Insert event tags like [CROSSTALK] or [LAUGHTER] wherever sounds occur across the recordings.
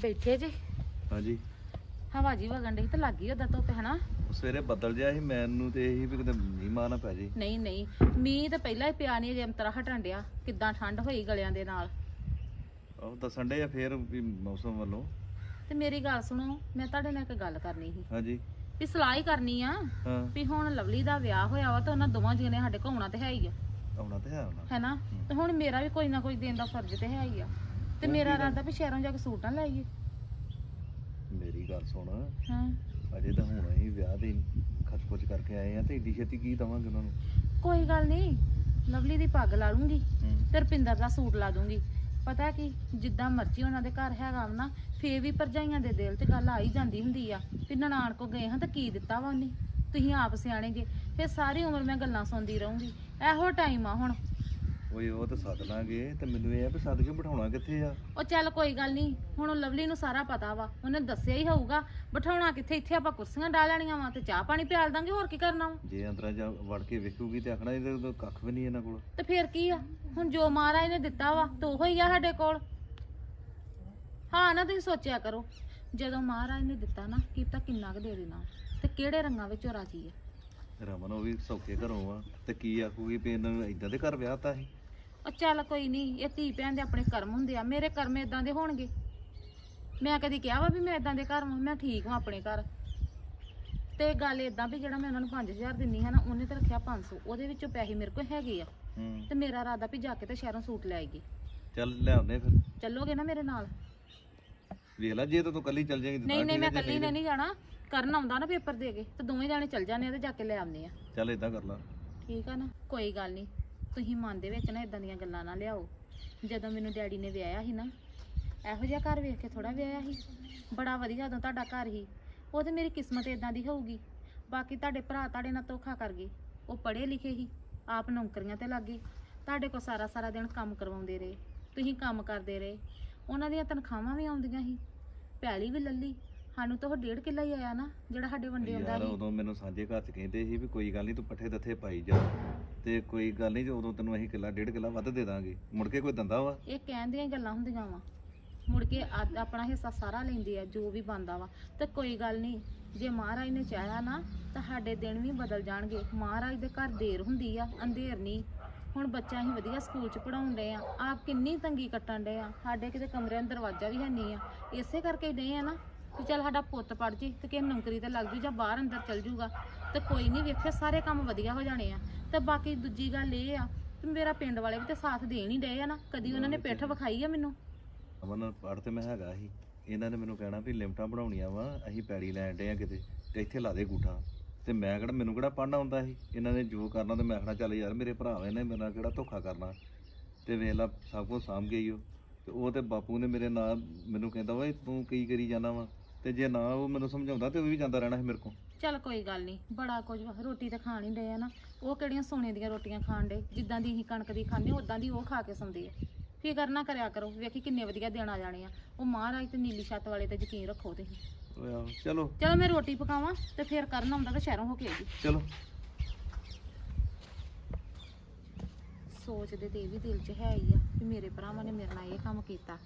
ਬੈਠੇ ਜੇ। ਹਾਂਜੀ। ਹਵਾ ਜੀ ਵਗਣ ਡਈ ਤੇ ਲੱਗ ਗਈ ਉਹਦਾ ਧੁੱਪ ਹਨਾ? ਸਵੇਰੇ ਬੱਦਲ ਜਿਹਾ ਸੀ ਮੈਨੂੰ ਤੇ ਇਹੀ ਵੀ ਕਿਤੇ ਮੀਂਹ ਮਾਰ ਨਾ ਪੈ ਜੇ। ਨਹੀਂ ਨਹੀਂ। ਮੀਂਹ ਤਾਂ ਪਹਿਲਾਂ ਹੀ ਪਿਆ ਨਹੀਂ ਜੇ ਅੰਤਰਾ ਹਟਣ ਡਿਆ। ਕਿੱਦਾਂ ਠੰਡ ਹੋਈ ਗਲਿਆਂ ਦੇ ਨਾਲ? ਉਹ ਦੱਸਣ ਦੇ ਆ ਫੇਰ ਵੀ ਮੌਸਮ ਵੱਲੋਂ। ਤੇ ਮੇਰੀ ਗੱਲ ਸੁਣੋ ਮੈਂ ਤੁਹਾਡੇ ਨਾਲ ਇੱਕ ਗੱਲ ਕਰਨੀ ਸੀ। ਹਾਂਜੀ। ਵੀ ਸਲਾਹ ਹੀ ਕਰਨੀ ਆ ਹਾਂ। ਵੀ ਹੁਣ ਲਵਲੀ ਦਾ ਵਿਆਹ ਹੋਇਆ ਵਾ ਤਾਂ ਉਹਨਾਂ ਦੋਵਾਂ ਜੀਆਂ ਨੇ ਸਾਡੇ ਕੋਲ ਆਉਣਾ ਤੇ ਹੈ ਹੀ ਆ। ਆਉਣਾ ਤੇ ਹੈ ਆਉਣਾ। ਹੈਨਾ? ਤੇ ਹੁਣ ਮੇਰਾ ਵੀ ਕੋਈ ਨਾ ਕੋਈ ਦੇਣ ਦਾ ਫਰਜ਼ ਤੇ ਹੈ ਹੀ ਆ। ਤੇ ਮੇਰਾ ਇਰਾਦਾ ਵੀ ਸ਼ਹਿਰੋਂ ਜਾ ਕੇ ਸੂਟ ਨਾ ਲਾਈਏ। ਮੇਰੀ ਗੱਲ ਸੁਣ। ਹਾਂ। ਅਜੇ ਤਾਂ ਹੁਣ ਅਸੀਂ ਵਿਆਹ ਦੀ ਖਚਪੁਚ ਕਰਕੇ ਆਏ ਆ ਤੇ ਏਡੀ ਛੇਤੀ ਕੀ ਦਵਾਂਗੇ ਉਹਨਾਂ ਨੂੰ? ਕੋਈ ਗੱਲ ਨਹੀਂ ਲਵਲੀ ਦੀ ਪੱਗ ਲਾ ਲੂੰਗੀ ਹੂੰ। ਤੇ ਰਪਿੰਦਰ ਦਾ ਸੂਟ ਲਾ ਦੂੰਗੀ। ਪਤਾ ਕੀ ਜਿੱਦਾਂ ਮਰਜ਼ੀ ਉਹਨਾਂ ਦੇ ਘਰ ਹੈਗਾ ਵਾ ਨਾ ਫੇਰ ਵੀ ਭਰਜਾਈਆਂ ਦੇ ਦਿਲ 'ਚ ਗੱਲ ਆ ਹੀ ਜਾਂਦੀ ਹੁੰਦੀ ਆ ਵੀ ਨਨਾਣ ਕੋ ਗਏ ਹਾਂ ਤਾਂ ਕੀ ਦਿੱਤਾ ਵਾ ਉਹਨੇ? ਤੁਸੀਂ ਆਪ ਸਿਆਣੇ ਜੇ ਫੇਰ ਸਾਰੀ ਉਮਰ ਮੈਂ ਗੱਲਾਂ ਸੁਣਦੀ ਰਹੂੰਗੀ। ਇਹੋ ਟਾਈਮ ਆ ਹੁਣ। ਓਏ ਉਹ ਤਾਂ ਸੱਦ ਲਾਂਗੇ ਤੇ ਮੈਨੂੰ ਇਹ ਆ ਵੀ ਸੱਦ ਕੇ ਬਿਠਾਉਣਾ ਕਿੱਥੇ ਆ? ਉਹ ਚੱਲ ਕੋਈ ਗੱਲ ਨਹੀਂ ਹੁਣ ਉਹ ਲਵਲੀ ਨੂੰ ਸਾਰਾ ਪਤਾ ਵਾ ਉਹਨੇ ਦੱਸਿਆ ਹੀ ਹੋਊਗਾ ਬਿਠਾਉਣਾ ਕਿੱਥੇ ਇੱਥੇ ਆਪਾਂ ਕੁਰਸੀਆਂ ਡਾ ਲੈਣੀਆਂ ਵਾ ਤੇ ਚਾਹ ਪਾਣੀ ਪਿਆਲ ਦਾਂਗੇ ਹੋਰ ਕੀ ਕਰਨਾ ਵਾ? ਜੇ ਅੰਦਰਾਂ ਜਾ ਵੜ ਕੇ ਵੇਖੂਗੀ ਤੇ ਆਖਣਾ ਇਹਦੇ ਕੋਲ ਕੱਖ ਵੀ ਨਹੀਂ ਇਹਨਾਂ ਕੋਲ। ਤੇ ਫੇਰ ਕੀ ਆ? ਹੁਣ ਜੋ ਮਹਾਰਾਜ ਨੇ ਦਿੱਤਾ ਵਾ ਤੇ ਉਹੋ ਹੀ ਆ ਸਾਡੇ ਕੋਲ। ਹਾਂ ਨਾ ਤੁਸੀਂ ਸੋਚਿਆ ਕਰੋ ਜਦੋਂ ਮਹਾਰਾਜ ਨੇ ਦਿੱਤਾ ਨਾ ਕੀ ਪਤਾ ਕਿੰਨਾ ਕੁ ਦੇ ਦੇਣਾ ਤੇ ਕਿਹੜੇ ਰੰਗਾਂ ਵਿੱਚ ਉਹ ਰਾਜੀ ਆ? ਰਮਨ ਉਹ ਵੀ ਸੌਖੇ ਘਰੋਂ ਆ ਤੇ ਕੀ ਆਖੂਗੀ ਵੀ ਇਹਨਾਂ ਨੂੰ ਇਦਾਂ ਦੇ ਘਰ ਵਿਆਹ ਤਾ ਸੀ? ਉਹ ਚੱਲ ਕੋਈ ਨਹੀਂ ਇਹ ਧੀ ਭੈਣ ਦੇ ਆਪਣੇ ਕਰਮ ਹੁੰਦੇ ਆ ਮੇਰੇ ਕਰਮ ਇਦਾਂ ਦੇ ਹੋਣਗੇ। ਮੈਂ ਕਦੀ ਕਿਹਾ ਵਾ ਵੀ ਮੈਂ ਇਦਾਂ ਦੇ ਘਰ ਵਾਂ ਮੈਂ ਠੀਕ ਹਾਂ ਆਪਣੇ ਘਰ। ਤੇ ਗੱਲ ਇਦਾਂ ਵੀ ਜਿਹੜਾ ਮੈਂ ਉਹਨਾਂ ਨੂੰ 5000 ਦਿੰਨੀ ਹੈ ਨਾ ਉਹਨੇ ਤਾਂ ਰੱਖਿਆ 500 ਉਹਦੇ ਵਿੱਚੋਂ ਪੈਸੇ ਮੇਰੇ ਕੋਲ ਹੈਗੇ ਆ। ਹੂੰ। ਤੇ ਮੇਰਾ ਇਰਾਦਾ ਵੀ ਜਾ ਕੇ ਤੇ ਸ਼ਹਿਰੋਂ ਸੂਟ ਲੈ ਆਈਏ। ਚੱਲ ਲਿਆਉਂਦੇ ਫਿਰ। ਚੱਲੋਗੇ ਨਾ ਮੇਰੇ ਨਾਲ? ਵੇਖ ਲੈ ਜੇ ਤਾਂ ਤੂੰ ਕੱਲੀ ਚੱਲ ਜਾਏਂਗੀ ਤਾਂ ਨਹੀਂ ਨਹੀਂ ਮੈਂ ਇਕੱਲੀ ਨੇ ਨਹੀਂ ਜਾਣਾ। ਕਰਨ ਆਉਂਦਾ ਨਾ ਪੇਪਰ ਦੇ ਕੇ ਤੇ ਦੋਵੇਂ ਜਾਣੇ ਚੱਲ ਜਾਂਦੇ ਆ ਤੇ ਜਾ ਕੇ ਲੈ ਆਉਂਦੇ ਆ। ਚੱਲ ਇਦਾਂ ਕਰ ਲਾ। ਠੀਕ ਆ ਨਾ ਕੋਈ ਗੱਲ ਨਹੀਂ। ਤੁਸੀਂ ਮਨ ਦੇ ਵਿੱਚ ਨਾ ਇਦਾਂ ਦੀਆਂ ਗੱਲਾਂ ਨਾ ਲਿਆਓ। ਜਦੋਂ ਮੈਨੂੰ ਡੈਡੀ ਨੇ ਵਿਆਹਿਆ ਸੀ ਨਾ, ਇਹੋ ਜਿਹਾ ਘਰ ਵੇਖ ਕੇ ਥੋੜਾ ਵਿਆਹਿਆ ਸੀ। ਬੜਾ ਵਧੀਆ ਉਦੋਂ ਤੁਹਾਡਾ ਘਰ ਸੀ। ਉਹ ਤੇ ਮੇਰੀ ਕਿਸਮਤ ਇਦਾਂ ਦੀ ਹੋਊਗੀ। ਬਾਕੀ ਤੁਹਾਡੇ ਭਰਾ ਤੁਹਾਡੇ ਨਾਲ ਧੋਖਾ ਕਰ ਗਏ। ਉਹ ਪੜ੍ਹੇ ਲਿਖੇ ਸੀ, ਆਪ ਨੌਕਰੀਆਂ ਤੇ ਲੱਗ ਗਏ। ਤੁਹਾਡੇ ਕੋਲ ਸਾਰਾ ਸਾਰਾ ਦਿਨ ਕੰਮ ਕਰਵਾਉਂਦੇ ਰਹੇ। ਤੁਸੀਂ ਕੰਮ ਕਰਦੇ ਰਹੇ। ਉਹਨਾਂ ਦੀਆਂ ਤਨਖਾਹਾਂ ਵੀ ਆਉਂਦੀਆਂ ਸੀ। ਪੈਲੀ ਵੀ ਲੱਲੀ। ਸਾਨੂੰ ਤਾਂ ਉਹ ਡੇਢ ਕਿੱਲਾ ਹੀ ਆਇਆ ਨਾ ਜਿਹੜਾ ਸਾਡੇ ਵੰਡੇ ਆਉਂਦਾ ਯਾਰ ਸੀ। ਉਦੋਂ ਮੈਨੂੰ ਸਾਂਝੇ ਘਰ ਚ ਕਹਿੰਦੇ ਸੀ ਵੀ ਕੋਈ ਗੱਲ ਨਹੀਂ ਤੂੰ ਪੱਠੇ ਦੱਥੇ ਪਾਈ ਜਾ। ਤੇ ਕੋਈ ਗੱਲ ਨਹੀਂ ਉਦੋਂ ਤੈਨੂੰ ਅਸੀਂ ਕਿੱਲਾ ਡੇਢ ਕਿੱਲਾ ਵੱਧ ਦੇ ਦਾਂਗੇ। ਮੁੜ ਕੇ ਕੋਈ ਦੰਦਾ ਵਾ? ਇਹ ਕਹਿਣ ਦੀਆਂ ਗੱਲਾਂ ਹੁੰਦੀਆਂ ਵਾ। ਮੁੜ ਕੇ ਆ- ਆਪਣਾ ਹਿੱਸਾ ਸਾਰਾ ਲੈਂਦੇ ਆ ਜੋ ਵੀ ਬੰਦਾ ਵਾ। ਤੇ ਕੋਈ ਗੱਲ ਨਹੀਂ ਜੇ ਮਹਾਰਾਜ ਨੇ ਚਾਹਿਆ ਨਾ ਤਾਂ ਸਾਡੇ ਦਿਨ ਵੀ ਬਦਲ ਜਾਣਗੇ। ਮਹਾਰਾਜ ਦੇ ਘਰ ਦੇਰ ਹੁੰਦੀ ਆ ਅੰਧੇਰ ਨਹੀਂ ਹੁਣ ਬੱਚਾ ਅਸੀਂ ਵਧੀਆ ਸਕੂਲ ਚ ਪੜਾਉਣ ਡਏ ਆ। ਆਪ ਕਿੰਨੀ ਤੰਗੀ ਕੱਟਣ ਡਏ ਆ। ਸਾਡੇ ਕਿਤੇ ਕਮਰਿਆਂ ਦਾ ਦਰਵਾਜ਼ਾ ਵੀ ਹੈ ਨਹੀਂ ਆ। ਇਸੇ ਕਰਕੇ ਡਏ ਆ ਨਾ। ਕਿ ਚੱਲ ਸਾਡਾ ਪੁੱਤ ਪੜ ਜੀ ਤੇ ਕਿਸੇ ਨੌਕਰੀ ਤੇ ਲੱਗ ਜੂ ਜਾਂ ਬਾਹਰ ਅੰਦਰ ਚਲ ਜੂਗਾ, ਤੇ ਕੋਈ ਨਹੀਂ ਵੇਖਿਆ ਸਾਰੇ ਕੰਮ ਵਧੀਆ ਹੋ ਜਾਣੇ ਆ। ਤੇ ਬਾਕੀ ਦੂਜੀ ਗੱਲ ਇਹ ਆ ਕਿ ਮੇਰਾ ਪਿੰਡ ਵਾਲੇ ਵੀ ਤੇ ਸਾਥ ਦੇਣ ਹੀ ਡਏ ਆ ਨਾ, ਕਦੀ ਉਹਨਾਂ ਨੇ ਪਿੱਠ ਵਿਖਾਈ ਆ ਮੈਨੂੰ? ਅਮਨ ਪੜ ਤੇ ਮੈਂ ਹੈਗਾ ਸੀ। ਇਹਨਾਂ ਨੇ ਮੈਨੂੰ ਕਹਿਣਾ ਵੀ ਲਿਮਟਾਂ ਬਣਾਉਣੀਆਂ ਵਾ, ਅਸੀਂ ਪੈੜੀ ਲੈਣ ਡੇ ਆ ਕਿਤੇ, ਤੇ ਇੱਥੇ ਲਾ ਦੇ ਗੂਠਾ। ਤੇ ਮੈਂ ਕਿਹੜਾ, ਮੈਨੂੰ ਕਿਹੜਾ ਪੜਨਾ ਆਉਂਦਾ ਸੀ? ਇਹਨਾਂ ਨੇ ਜੋ ਕਰਨਾ ਤੇ ਮੈਂ ਕਿਹੜਾ ਚੱਲ ਯਾਰ, ਮੇਰੇ ਭਰਾ ਨੇ ਮੇਰੇ ਨਾਲ ਕਿਹੜਾ ਧੋਖਾ ਕਰਨਾ। ਤੇ ਵੇਖ ਲਾ, ਸਭ ਕੁਝ ਸਾਂਭ ਗਈ ਉਹ ਤੇ ਉਹ ਤੇ ਬਾਪੂ ਨੇ ਮੇਰੇ ਨਾਲ ਮੈਨੂੰ ਕਹਿੰਦਾ ਵਾ ਤੂੰ ਕੀ ਕਰੀ ਜਾਣਾ ਵਾ? ਤੇ ਜੇ ਨਾ ਉਹ ਮੈਨੂੰ ਸਮਝਾਉਂਦਾ ਤੇ ਉਹ ਵੀ ਜਾਂਦਾ ਰਹਿਣਾ ਸੀ ਮੇਰੇ ਕੋਲ। ਚੱਲ ਕੋਈ ਗੱਲ ਨਹੀਂ ਬੜਾ ਕੁਝ ਵਾ ਰੋਟੀ ਤਾਂ ਖਾਣ ਹੀ ਡਏ ਆ ਨਾ। ਉਹ ਕਿਹੜੀਆਂ ਸੋਨੇ ਦੀਆਂ ਰੋਟੀਆਂ ਖਾਣ ਡੇ ਜਿੱਦਾਂ ਦੀ ਅਸੀਂ ਕਣਕ ਦੀ ਖਾਂਦੇ ਉਦਾਂ ਦੀ ਉਹ ਖਾ ਕੇ ਸੌਂਦੇ ਆ। ਫਿਕਰ ਨਾ ਕਰਿਆ ਕਰੋ ਵੇਖੀ ਕਿੰਨੇ ਵਧੀਆ ਦਿਨ ਆ ਜਾਣੇ ਆ। ਉਹ ਮਹਾਰਾਜ ਤੇ ਨੀਲੀ ਛੱਤ ਵਾਲੇ ਤੇ ਯਕੀਨ ਰੱਖੋ ਤੁਸੀਂ। ਓਏ ਆਹੋ, ਚਲੋ। ਚਲੋ ਮੈਂ ਰੋਟੀ ਪਕਾਵਾਂ ਤੇ ਫੇਰ ਕਰਨ ਆਉਂਦਾ ਤਾਂ ਸ਼ਹਿਰੋਂ ਹੋ ਕੇ ਆਈ ਚਲੋ। ਸੋਚਦੇ ਤੇ ਇਹ ਵੀ ਦਿਲ 'ਚ ਹੈ ਹੀ ਆ ਕਿ ਮੇਰੇ ਭਰਾਵਾਂ ਨੇ ਮੇਰੇ ਨਾਲ ਇਹ ਕੰਮ ਕੀਤਾ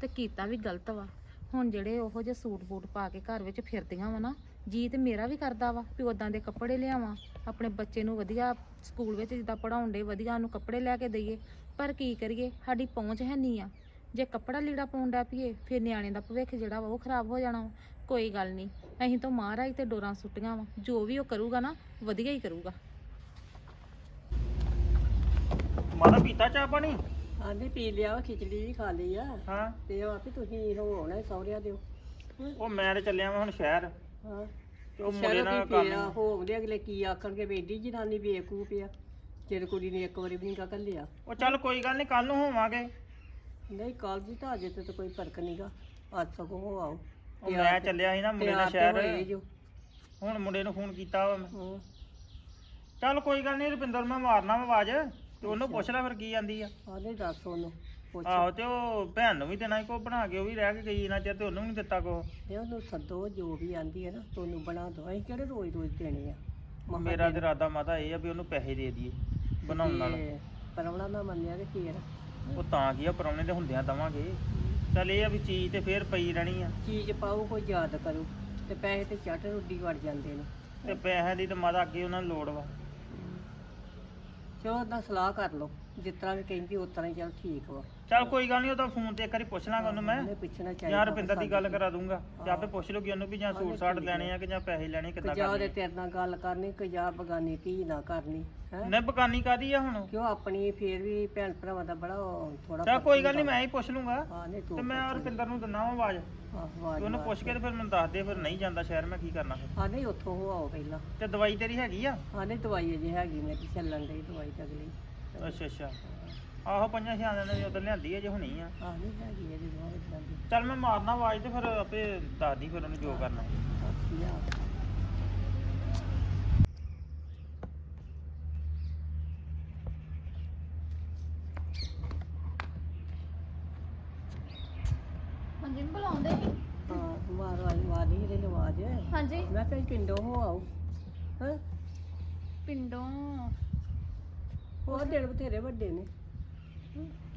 ਤੇ ਕੀਤਾ ਵੀ ਗਲਤ ਵਾ। ਹੁਣ ਜਿਹੜੇ ਉਹੋ ਜਿਹੇ ਸੂਟ ਬੂਟ ਪਾ ਕੇ ਘਰ ਵਿੱਚ ਫਿਰਦੀਆਂ ਵਾ ਨਾ, ਜੀ ਤੇ ਮੇਰਾ ਵੀ ਕਰਦਾ ਵਾ ਵੀ ਉਦਾਂ ਦੇ ਕੱਪੜੇ ਲਿਆਵਾਂ, ਆਪਣੇ ਬੱਚੇ ਨੂੰ ਵਧੀਆ ਸਕੂਲ ਵਿੱਚ ਜਿੱਦਾਂ ਪੜਾਉਣ ਦੇ ਵਧੀਆ ਉਹਨੂੰ ਕੱਪੜੇ ਲੈ ਕੇ ਦਈਏ, ਪਰ ਕੀ ਕਰੀਏ, ਸਾਡੀ ਪਹੁੰਚ ਹੈ ਨਹੀਂ ਆ। ਜੇ ਕੱਪੜਾ ਲੀੜਾ ਪਾਉਣ ਦਾ ਪੀਏ ਫਿਰ ਨਿਆਣੇ ਦਾ ਭਵਿੱਖ ਜਿਹੜਾ ਵਾ ਉਹ ਖਰਾਬ ਹੋ ਜਾਣਾ ਵਾ। ਕੋਈ ਗੱਲ ਨਹੀਂ, ਅਸੀਂ ਤਾਂ ਮਹਾਰਾਜ ਤੇ ਡੋਰਾਂ ਸੁੱਟੀਆਂ ਵਾ, ਜੋ ਵੀ ਉਹ ਕਰੂਗਾ ਨਾ, ਵਧੀਆ ਹੀ ਕਰੂਗਾ। ਮਾਤਾ ਪੀਤਾ ਚਾਹ ਪਾਣੀ? ਆਂਦੇ ਪੀ ਲਿਆ ਵਾ, ਖਿਚੜੀ ਵੀ ਖਾ ਲਈ ਆ। ਹਾਂ। ਤੇ ਉਹ ਆਪੇ ਤੁਸੀਂ ਹੋ ਆਉਣਾ ਸਹੁਰਿਆਂ ਦਿਓ। ਉਹ ਮੈਂ ਤੇ ਚੱਲਿਆ ਮੈਂ ਹੁਣ ਸ਼ਹਿਰ। ਹਾਂ। ਤੇ ਉਹ ਮੁੰਡੇ ਨਾਲ ਪਿਆ? ਕੰਮ ਹੋ ਆਉਂਦੇ ਅਗਲੇ ਕੀ ਆਖਣਗੇ ਵੀ ਏਡੀ ਜਨਾਨੀ ਬੇਵਕੂਫ ਆ। ਚਿਰ ਕੁੜੀ ਨੇ ਇੱਕ ਵਾਰੀ ਵੀ ਨਹੀਂ ਕੱਲਿਆ ਉਹ ਚੱਲ ਕੋਈ ਗੱਲ ਨਹੀਂ ਕੱਲ ਨੂੰ ਹੋਵਾਂਗੇ। ਨਹੀਂ ਕਾਲ ਜੀ ਤਾਂ ਅਜੇ ਤੇ ਤਾਂ ਕੋਈ ਫ਼ਰਕ ਨਹੀਂਗਾ ਅੱਜ ਸਗੋਂ ਹੋ ਆਓ। ਉਹ ਮੈਂ ਚੱਲਿਆ ਸੀ ਨਾ ਮੁੰਡੇ ਨਾਲ ਹੋਏ ਸ਼ਹਿਰ। ਜੋ ਹੁਣ ਮੁੰਡੇ ਨੂੰ ਫੋਨ ਕੀਤਾ ਵਾ ਮੈਂ। ਹਾਂ। ਚੱਲ ਕੋਈ ਗੱਲ ਨਹੀਂ ਰੁਪਿੰਦਰ ਮੈਂ ਮਾਰਨਾ ਵਾ ਆਵਾਜ਼। ਤੇ ਉਹਨੂੰ ਪੁੱਛ ਲੈ ਫਿਰ ਕੀ ਜਾਂਦੀ ਆ। ਆਲੇ ਦੱਸ ਉਹਨੂੰ ਪੁੱਛ। ਆਹੋ ਤੇ ਉਹ ਭੈਣ ਨੂੰ ਵੀ ਦੇਣਾ ਸੀ ਕੋ ਬਣਾ ਕੇ ਉਹ ਵੀ ਰਹਿ ਕੇ ਗਈ ਨਾ ਚਿਰ ਤੇ ਉਹਨੂੰ ਵੀ ਨੀ ਦਿੱਤਾ ਕੋ ਤੇ ਉਹਨੂੰ ਸੱਦੋ ਜੋ ਵੀ ਆਂਦੀ ਹੈ ਨਾ ਤੁਹਾਨੂੰ ਬਣਾ ਦੋ। ਅਸੀਂ ਕਿਹੜੇ ਰੋਜ਼ ਰੋਜ਼ ਦੇਣੇ ਆ? ਮਹਾਂ ਮੇਰਾ ਤੇ ਇਰਾਦਾ ਮਾਤਾ ਇਹ ਆ ਵੀ ਉਹਨੂੰ ਪੈਸੇ ਦੇ ਦਈਏ ਬਣਾਉਣ ਨਾਲ। ਤੇ ਨਾ ਮੰਨਿਆ ਤੇ ਫੇਰ ਉਹ ਤਾਂ ਕੀ ਆ ਪਰੌਣੇ ਦੇ ਹੁੰਦਿਆਂ ਦਵਾਂਗੇ। ਚੱਲ ਇਹ ਆ ਵੀ ਚੀਜ਼ ਤੇ ਫੇਰ ਪਈ ਰਹਿਣੀ ਆ। ਚੀਜ਼ ਪਾਓ ਕੋਈ ਯਾਦ ਕਰੋ। ਤੇ ਪੈਸੇ ਤੇ ਝੱਟ ਰੁੱਡੀ ਵੜ ਜਾਂਦੇ ਨੇ। ਤੇ ਪੈਸਿਆਂ ਦੀ ਤਾਂ ਮਾਤਾ ਅੱਗੇ ਉਹਨਾਂ ਨੂੰ ਲੋੜ ਵਾ। ਚਲੋ ਉਹਦਾ ਸਲਾਹ ਕਰ ਲਓ, ਜਿਸ ਤਰ੍ਹਾਂ ਵੀ ਕਹਿੰਦੀ, ਉਸ ਤਰ੍ਹਾਂ ਹੀ ਚੱਲ ਠੀਕ ਵਾ। ਚੱਲ ਕੋਈ ਗੱਲ ਨਹੀਂ ਉਹਦਾ ਫੋਨ ਤੇ ਇੱਕ ਵਾਰੀ ਪੁੱਛ ਲਾਂਗਾ ਉਹਨੂੰ ਮੈਂ। ਉਹਨੇ ਪੁੱਛਣਾ ਚਾਹੀਦਾ ਯਾਰ ਰੁਪਿੰਦਰ ਦੀ ਗੱਲ ਕਰਾ ਦੂੰਗਾ ਤੇ ਆਪੇ ਪੁੱਛ ਲੂਗੀ ਉਹਨੂੰ ਵੀ ਜਾਂ ਸੂਟ ਸਾਟ ਲੈਣੇ ਆ ਕਿ ਜਾਂ ਪੈਸੇ ਲੈਣੇ ਕਿੱਦਾਂ ਕਜਾ ਉਹਦੇ ਕਰਨੇ ਤੇਰੇ ਨਾਲ ਗੱਲ ਕਰਨੀ ਕਜਾ ਬਗਾਨੀ ਧੀ ਨਾ ਕਰਨੀ ਹੈ? ਨੇ ਬਕਾਨੀ ਕਾਦੀ ਆ ਹੁਣ? ਕਿਉਂ ਆਪਣੀ ਫੇਰ ਵੀ ਭੈਣ ਭਰਾਵਾਂ ਦਾ ਬੜਾ ਥੋੜਾ ਚੱਲ ਕੋਈ ਗੱਲ ਨਹੀਂ ਮੈਂ ਹੀ ਪੁੱਛ ਲੂੰਗਾ ਹਾਂ ਨਹੀਂ ਤੇ ਤੂੰ ਮੈਂ ਰੁਪਿੰਦਰ ਨੂੰ ਦਿੰਦਾ ਵਾਂ ਆਵਾਜ਼। ਤੇ ਆਵਾਜ਼ ਉਹਨੂੰ ਪੁੱਛ ਕੇ ਤੇ ਫਿਰ ਮੈਨੂੰ ਦੱਸ ਦੇ ਫਿਰ ਨਹੀਂ ਜਾਂਦਾ ਸ਼ਹਿਰ ਮੈਂ ਕੀ ਕਰਨਾ ਫਿਰ? ਹਾਂ ਨਹੀਂ ਉੱਥੋਂ ਹੋ ਆਓ ਪਹਿਲਾਂ। ਤੇ ਦਵਾਈ ਤੇਰੀ ਹੈਗੀ ਆ? ਹਾਂ ਨਹੀਂ ਦਵਾਈ ਅਜੇ ਹੈਗੀ ਮੇਰੀ ਚੱਲਣ ਡਈ ਦਵਾਈ ਤੇ ਅਗਲੀ। ਅੱਛਾ ਅੱਛਾ। ਆਹੋ ਪੰਜਾਂ ਛਿਆਂ ਦਿਨਾਂ ਦੀ ਉਦੋਂ ਲਿਆਂਦੀ ਹੈ ਜੇ ਹੁਣੀ ਆ। ਨਹੀਂ ਹੈਗੀ ਇਹਦੀ ਚੱਲ ਮੈਂ ਮਾਰਨਾ ਆਵਾਜ਼ ਤੇ ਫਿਰ ਆਪੇ ਦੱਸਦੀ ਫਿਰ ਉਹਨੂੰ ਜੋ ਕਰਨਾ ਹਾਂਜੀ ਨੂੰ ਬੁਲਾਉਂਦੇ ਹਾਂ ਮਾਰ ਵਾਲੀ ਆਵਾਜ਼ ਨਹੀਂ ਇਹਦੇ ਆਵਾਜ਼। ਹਾਂਜੀ। ਮੈਂ ਕਿਹਾ ਪਿੰਡੋਂ ਹੋ ਆਓ। ਹਾਂ? ਪਿੰਡੋਂ। ਉਹ ਦਿਨ ਬਥੇਰੇ ਵੱਡੇ ਨੇ।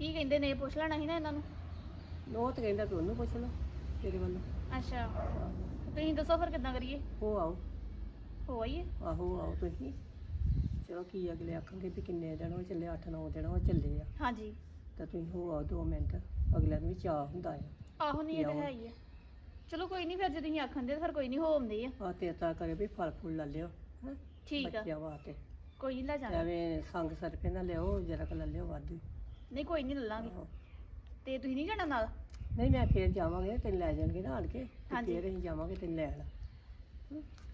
ਕੀ ਕਹਿੰਦੇ ਨੇ? ਪੁੱਛ ਲੈਣਾ ਸੀ ਨਾ ਇਹਨਾਂ ਨੂੰ। ਉਹ ਤਾਂ ਕਹਿੰਦਾ ਤੂੰ ਉਹਨੂੰ ਪੁੱਛ ਲੈ ਤੇਰੇ ਵੱਲੋਂ। ਅੱਛਾ। ਤੁਸੀਂ ਦੱਸੋ ਫਿਰ ਕਿੱਦਾਂ ਕਰੀਏ? ਹੋ ਆਓ। ਹੋ ਆਈਏ? ਆਹੋ ਆਓ ਤੁਸੀਂ। ਚਲੋ ਕੀ ਅਗਲੇ ਆਖਣਗੇ ਵੀ ਕਿੰਨੇ ਦਿਨ ਹੋ ਚੱਲੇ 8-9 ਦਿਨ ਹੋ ਚੱਲੇ ਆ। ਹਾਂਜੀ। ਤਾਂ ਤੁਸੀਂ ਹੋ ਆਓ 2 ਮਿੰਟ। ਅਗਲਿਆਂ ਨੂੰ ਵੀ ਚਾਹ ਹੁੰਦਾ ਆ ਆਹੋ ਨਹੀਂ ਇਹ ਤਾਂ। ਹੈ ਹੀ ਆ। ਚਲੋ ਕੋਈ ਨਹੀਂ ਫਿਰ ਜੇ ਤੁਸੀਂ ਆਖਣ ਦੇ ਫਿਰ ਕੋਈ ਨਹੀਂ ਹੋ ਆਉਂਦੇ ਆ। ਆ ਤੇ ਤਾਂ ਕਰੇ ਵੀ ਫਲ ਫੁੱਲ ਲੈ ਲਿਓ ਹੈਂ। ਠੀਕ ਆ। ਬੱਚਿਆਂ ਵਾਸਤੇ। ਕੋਈ ਨਹੀਂ ਲੈ ਜਾਣਾ। ਐਵੇਂ ਸੰਗ ਸਰਫੇ ਨਾ ਲਿਓ ਜਰਾ ਕੁ ਲੈ ਲਿਓ ਵਾਧੂ। ਨਹੀਂ ਕੋਈ ਨਹੀਂ ਲੱਲਾਂਗੇ। ਤੇ ਤੁਸੀਂ ਨਹੀਂ ਜਾਣਾ ਨਾਲ? ਨਹੀਂ ਮੈਂ ਫੇਰ ਜਾਵਾਂਗੇ ਤੈਨੂੰ ਲੈ ਜਾਣਗੇ ਨਾ ਆਣ ਕੇ। ਤੇ ਹਾਂਜੀ। ਫੇਰ ਅਸੀਂ ਜਾਵਾਂਗੇ ਤੈਨੂੰ ਲੈਣ।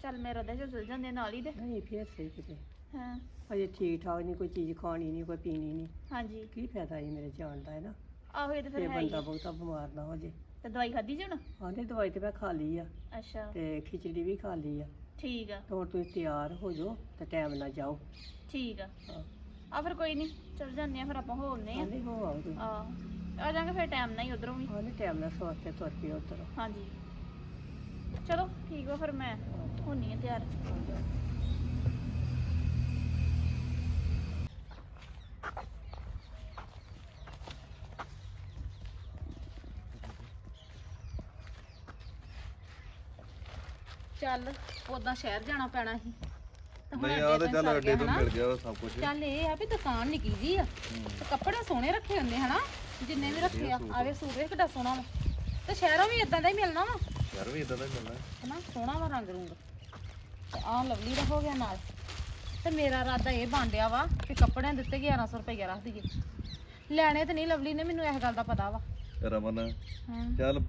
ਚੱਲ ਮੇਰਾ ਤਾਂ ਚਲ ਜਾਂਦੇ ਨਾਲ ਹੀ ਤੇ। ਨਹੀਂ ਫੇਰ ਸਹੀ ਕਿਤੇ। ਹਾਂ। ਅਜੇ ਠੀਕ ਠਾਕ ਨਹੀਂ ਕੋਈ ਚੀਜ਼ ਖਾਣੀ ਨਹੀਂ ਕੋਈ ਪੀਣੀ ਨਹੀਂ ਹਾਂਜੀ। ਕੀ ਫਾਇਦਾ ਜੀ ਮੇਰੇ ਜਾਣ ਦਾ ਹੈ ਨਾ ਆਹੋ ਇਹ ਤਾਂ ਤੇ ਫਿਰ ਹੈ ਹੀ ਬੰਦਾ ਆ। ਬਹੁਤਾ ਬਿਮਾਰ ਨਾ ਹੋ ਜੇ। ਤੇ ਦਵਾਈ ਖਾਧੀ ਜੀ ਹੁਣ? ਆਂਦੇ ਦਵਾਈ ਤੇ ਮੈਂ ਖਾ ਲਈ ਆ। ਅੱਛਾ। ਤੇ ਖਿਚੜੀ ਵੀ ਖਾ ਲਈ ਆ। ਠੀਕ ਆ। ਤੇ ਹੁਣ ਤੁਸੀਂ ਤਿਆਰ ਹੋ ਜਾਓ ਤੇ ਟਾਈਮ ਨਾਲ ਜਾਓ। ਠੀਕ ਆ। ਹਾਂ। ਆ ਫਿਰ ਕੋਈ ਨਹੀਂ ਚਲ ਜਾਂਦੇ ਆ ਫਿਰ ਆਪਾਂ ਹੋ ਆਉਂਦੇ ਆ। ਆਂਦੇ ਹੋ ਆਓ ਤੁਸੀਂ ਆ ਆ ਜਾਾਂਗੇ ਫਿਰ ਟਾਈਮ ਨਾਲ ਹੀ ਉਧਰੋਂ ਵੀ। ਆਂਦੇ ਟਾਈਮ ਨਾਲ ਸੋਚ ਕੇ ਤੁਰ ਪਿਓ ਉੱਧਰ। ਹਾਂਜੀ। ਚਲੋ ਠੀਕ ਵਾ ਫਿਰ ਮੈਂ ਹੁੰਨੀ ਆ ਤਿਆਰ। ਚੱਲ ਉਦਾਂ ਸ਼ਹਿਰ ਜਾਣਾ ਪੈਣਾ ਸੀ। ਹੁਣ ਨਹੀਂ ਆ ਤੇ ਚੱਲ ਅੱਡੇ ਤੋਂ। ਮਿਲ ਗਿਆ ਸਭ ਕੁਝ ਚੱਲ ਇਹ ਆ ਵੀ ਦੁਕਾਨ ਨਿੱਕੀ ਜੀ ਆ। ਤੇ ਕੱਪੜੇ ਸੋਹਣੇ ਰੱਖੇ ਹੁੰਦੇ ਹਨਾ? ਜਿੰਨੇ ਵੀ ਰੱਖੇ ਆ। ਆਵੇ ਸੂਟ ਵੀ ਕਿੱਡਾ ਸੋਹਣਾ ਵਾ। ਤੇ ਸ਼ਹਿਰੋਂ ਵੀ ਇਦਾਂ ਦਾ ਹੀ ਮਿਲਣਾ ਵਾ? ਯਾਰ ਵੀ ਇਦਾਂ ਦਾ ਹੀ ਮਿਲਣਾ। ਹਨਾ? ਸੋਹਣਾ ਵਾ ਰੰਗ ਰੂੰਗ। ਤੇ ਆਹ ਲਵਲੀ ਦਾ ਹੋ ਗਿਆ ਨਾਲ। ਤੇ ਮੇਰਾ ਇਰਾਦਾ ਇਹ ਬਾਂਡਿਆ ਵਾ ਕਿ ਕੱਪੜਿਆਂ ਦੇ ਉੱਤੇ 1100 ਰੁਪਏ ਰੱਖ ਦਈਏ। ਲੈਣੇ ਤੇ ਨਹੀਂ ਲਵਲੀ ਨੇ ਮੈਨੂੰ ਇਸ ਗੱਲ ਦਾ ਪਤਾ ਵਾ। ਰਮਨ ਹਾਂ। ਚੱਲ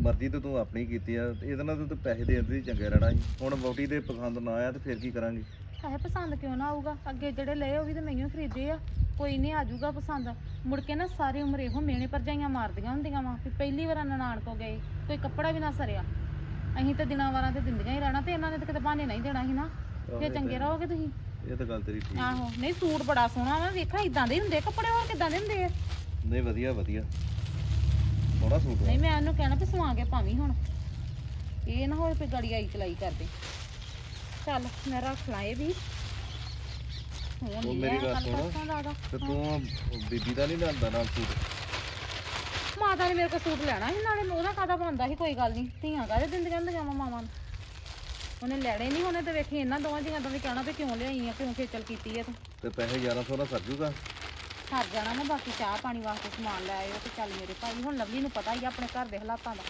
ਮਰਜ਼ੀ ਤੇ ਤੂੰ ਆਪਣੀ ਕੀਤੀ ਆ। ਇਹਦੇ ਨਾਲ ਤਾਂ ਪੈਸੇ ਦੇ ਦਿੰਦੀ ਚੰਗੇ ਰਹਿਣਾ ਸੀ। ਹੁਣ ਵੋਟੀ ਦੇ ਪਸੰਦ ਨਾ ਆਇਆ ਤੇ ਫਿਰ ਕੀ ਕਰਾਂਗੇ? ਹੈ ਪਸੰਦ ਕਿਉਂ ਨਾ ਆਊਗਾ? ਅੱਗੇ ਜਿਹੜੇ ਲਏ ਉਹ ਵੀ ਤੇ ਮੈਨੂੰ ਖਰੀਦੇ ਆ। ਕੋਈ ਨਹੀਂ ਆਜੂਗਾ ਪਸੰਦ। ਮੁੜ ਕੇ ਨਾ ਸਾਰੀ ਉਮਰ ਇਹੋ ਮੇਣੇ ਪਰਜਾਈਆਂ ਮਾਰਦੀਆਂ ਹੁੰਦੀਆਂ ਵਾ ਵੀ ਪਹਿਲੀ ਵਾਰ ਨਨਾਣ ਕੋ ਗਏ ਕੋਈ ਕੱਪੜਾ ਵੀ ਨਾ ਸਰਿਆ। ਅਸੀਂ ਤਾਂ ਦਿਨਾਂ ਵਾਰਾਂ ਤੇ ਦਿੰਦੀਆਂ ਹੀ ਰਹਿਣਾ ਤੇ ਇਹਨਾਂ ਨੇ ਤਾਂ ਕਿਤੇ ਬਹਾਨੇ ਨਹੀਂ ਦੇਣਾ ਸੀ ਨਾ। ਫੇਰ ਚੰਗੇ ਰਹੋਗੇ ਤੁਸੀਂ? ਇਹ ਤਾਂ ਗੱਲ ਤੇਰੀ ਠੀਕ। ਆਹੋ ਨਹੀਂ ਸੂਟ ਬੜਾ ਸੋਹਣਾ ਵਾ ਵੇਖਾ ਇਦਾਂ ਦੇ ਹੀ ਹੁੰਦੇ ਆ ਕੱਪੜੇ ਹੋਰ ਕਿਦਾਂ ਦੇ ਹੁੰਦੇ ਆ? ਨਹੀਂ ਵਧੀਆ ਵਧੀਆ। ਸੋਹਣਾ ਸੂਟ ਵਾ। ਨਹੀਂ ਮੈਂ ਉਹਨੂੰ ਕਹਿਣਾ ਵੀ ਸਵਾ ਕੇ ਪਾਵੀਂ ਹੁਣ। ਇਹ ਨਾ ਹੋਏ ਵੀ ਗੜੀ ਆਈ ਚਲਾਈ ਕਰਦੇ ਚੱਲ ਮੈਂ ਰੱਖ ਲਾਂ ਇਹ ਵੀ। ਹੁਣ ਉਹ ਮੇਰੀ ਗੱਲ ਸੁਣ। ਦਾ। ਤੇ ਤੂੰ ਬੀਬੀ ਦਾ ਨਹੀਂ ਲਿਆਂਦਾ ਨਾਲ ਸੂਟ? ਮਾਤਾ ਨੇ ਮੇਰੇ ਕੋਲ ਸੂਟ ਲੈਣਾ ਸੀ ਨਾਲੇ ਉਹਦਾ ਕਾਦਾ ਬਣਦਾ ਸੀ ਕੋਈ ਗੱਲ ਨਹੀਂ। ਧੀਆਂ ਕਾਹਦੇ ਦਿੰਦੀਆਂ ਹੁੰਦੀਆਂ ਵਾ ਮਾਵਾਂ ਨੂੰ? ਉਹਨੇ ਲੈਣੇ ਨਹੀਂ ਉਹਨੇ ਤੇ ਵੇਖੀ ਇਹਨਾਂ ਦੋਵਾਂ ਜੀਆਂ ਦਾ ਵੀ ਕਹਿਣਾ ਵੀ ਕਿਉਂ ਲਿਆਈ ਆ ਕਿਉਂ ਖੇਚਲ ਕੀਤੀ ਆ ਤੂੰ? ਤੇ ਪੈਸੇ 1100 ਨਾਲ ਸਰ ਜੂਗਾ? ਸਰ ਜਾਣਾ ਨਾ ਬਾਕੀ ਚਾਹ ਪਾਣੀ ਵਾਸਤੇ ਸਮਾਨ ਲੈ ਆਇਓ ਤੇ ਚੱਲ ਮੇਰੇ ਭਾਈ ਹੁਣ ਲਵਲੀ ਨੂੰ ਪਤਾ ਹੀ ਆ ਆਪਣੇ ਘਰ ਦੇ ਹਾਲਾਤਾਂ ਦਾ।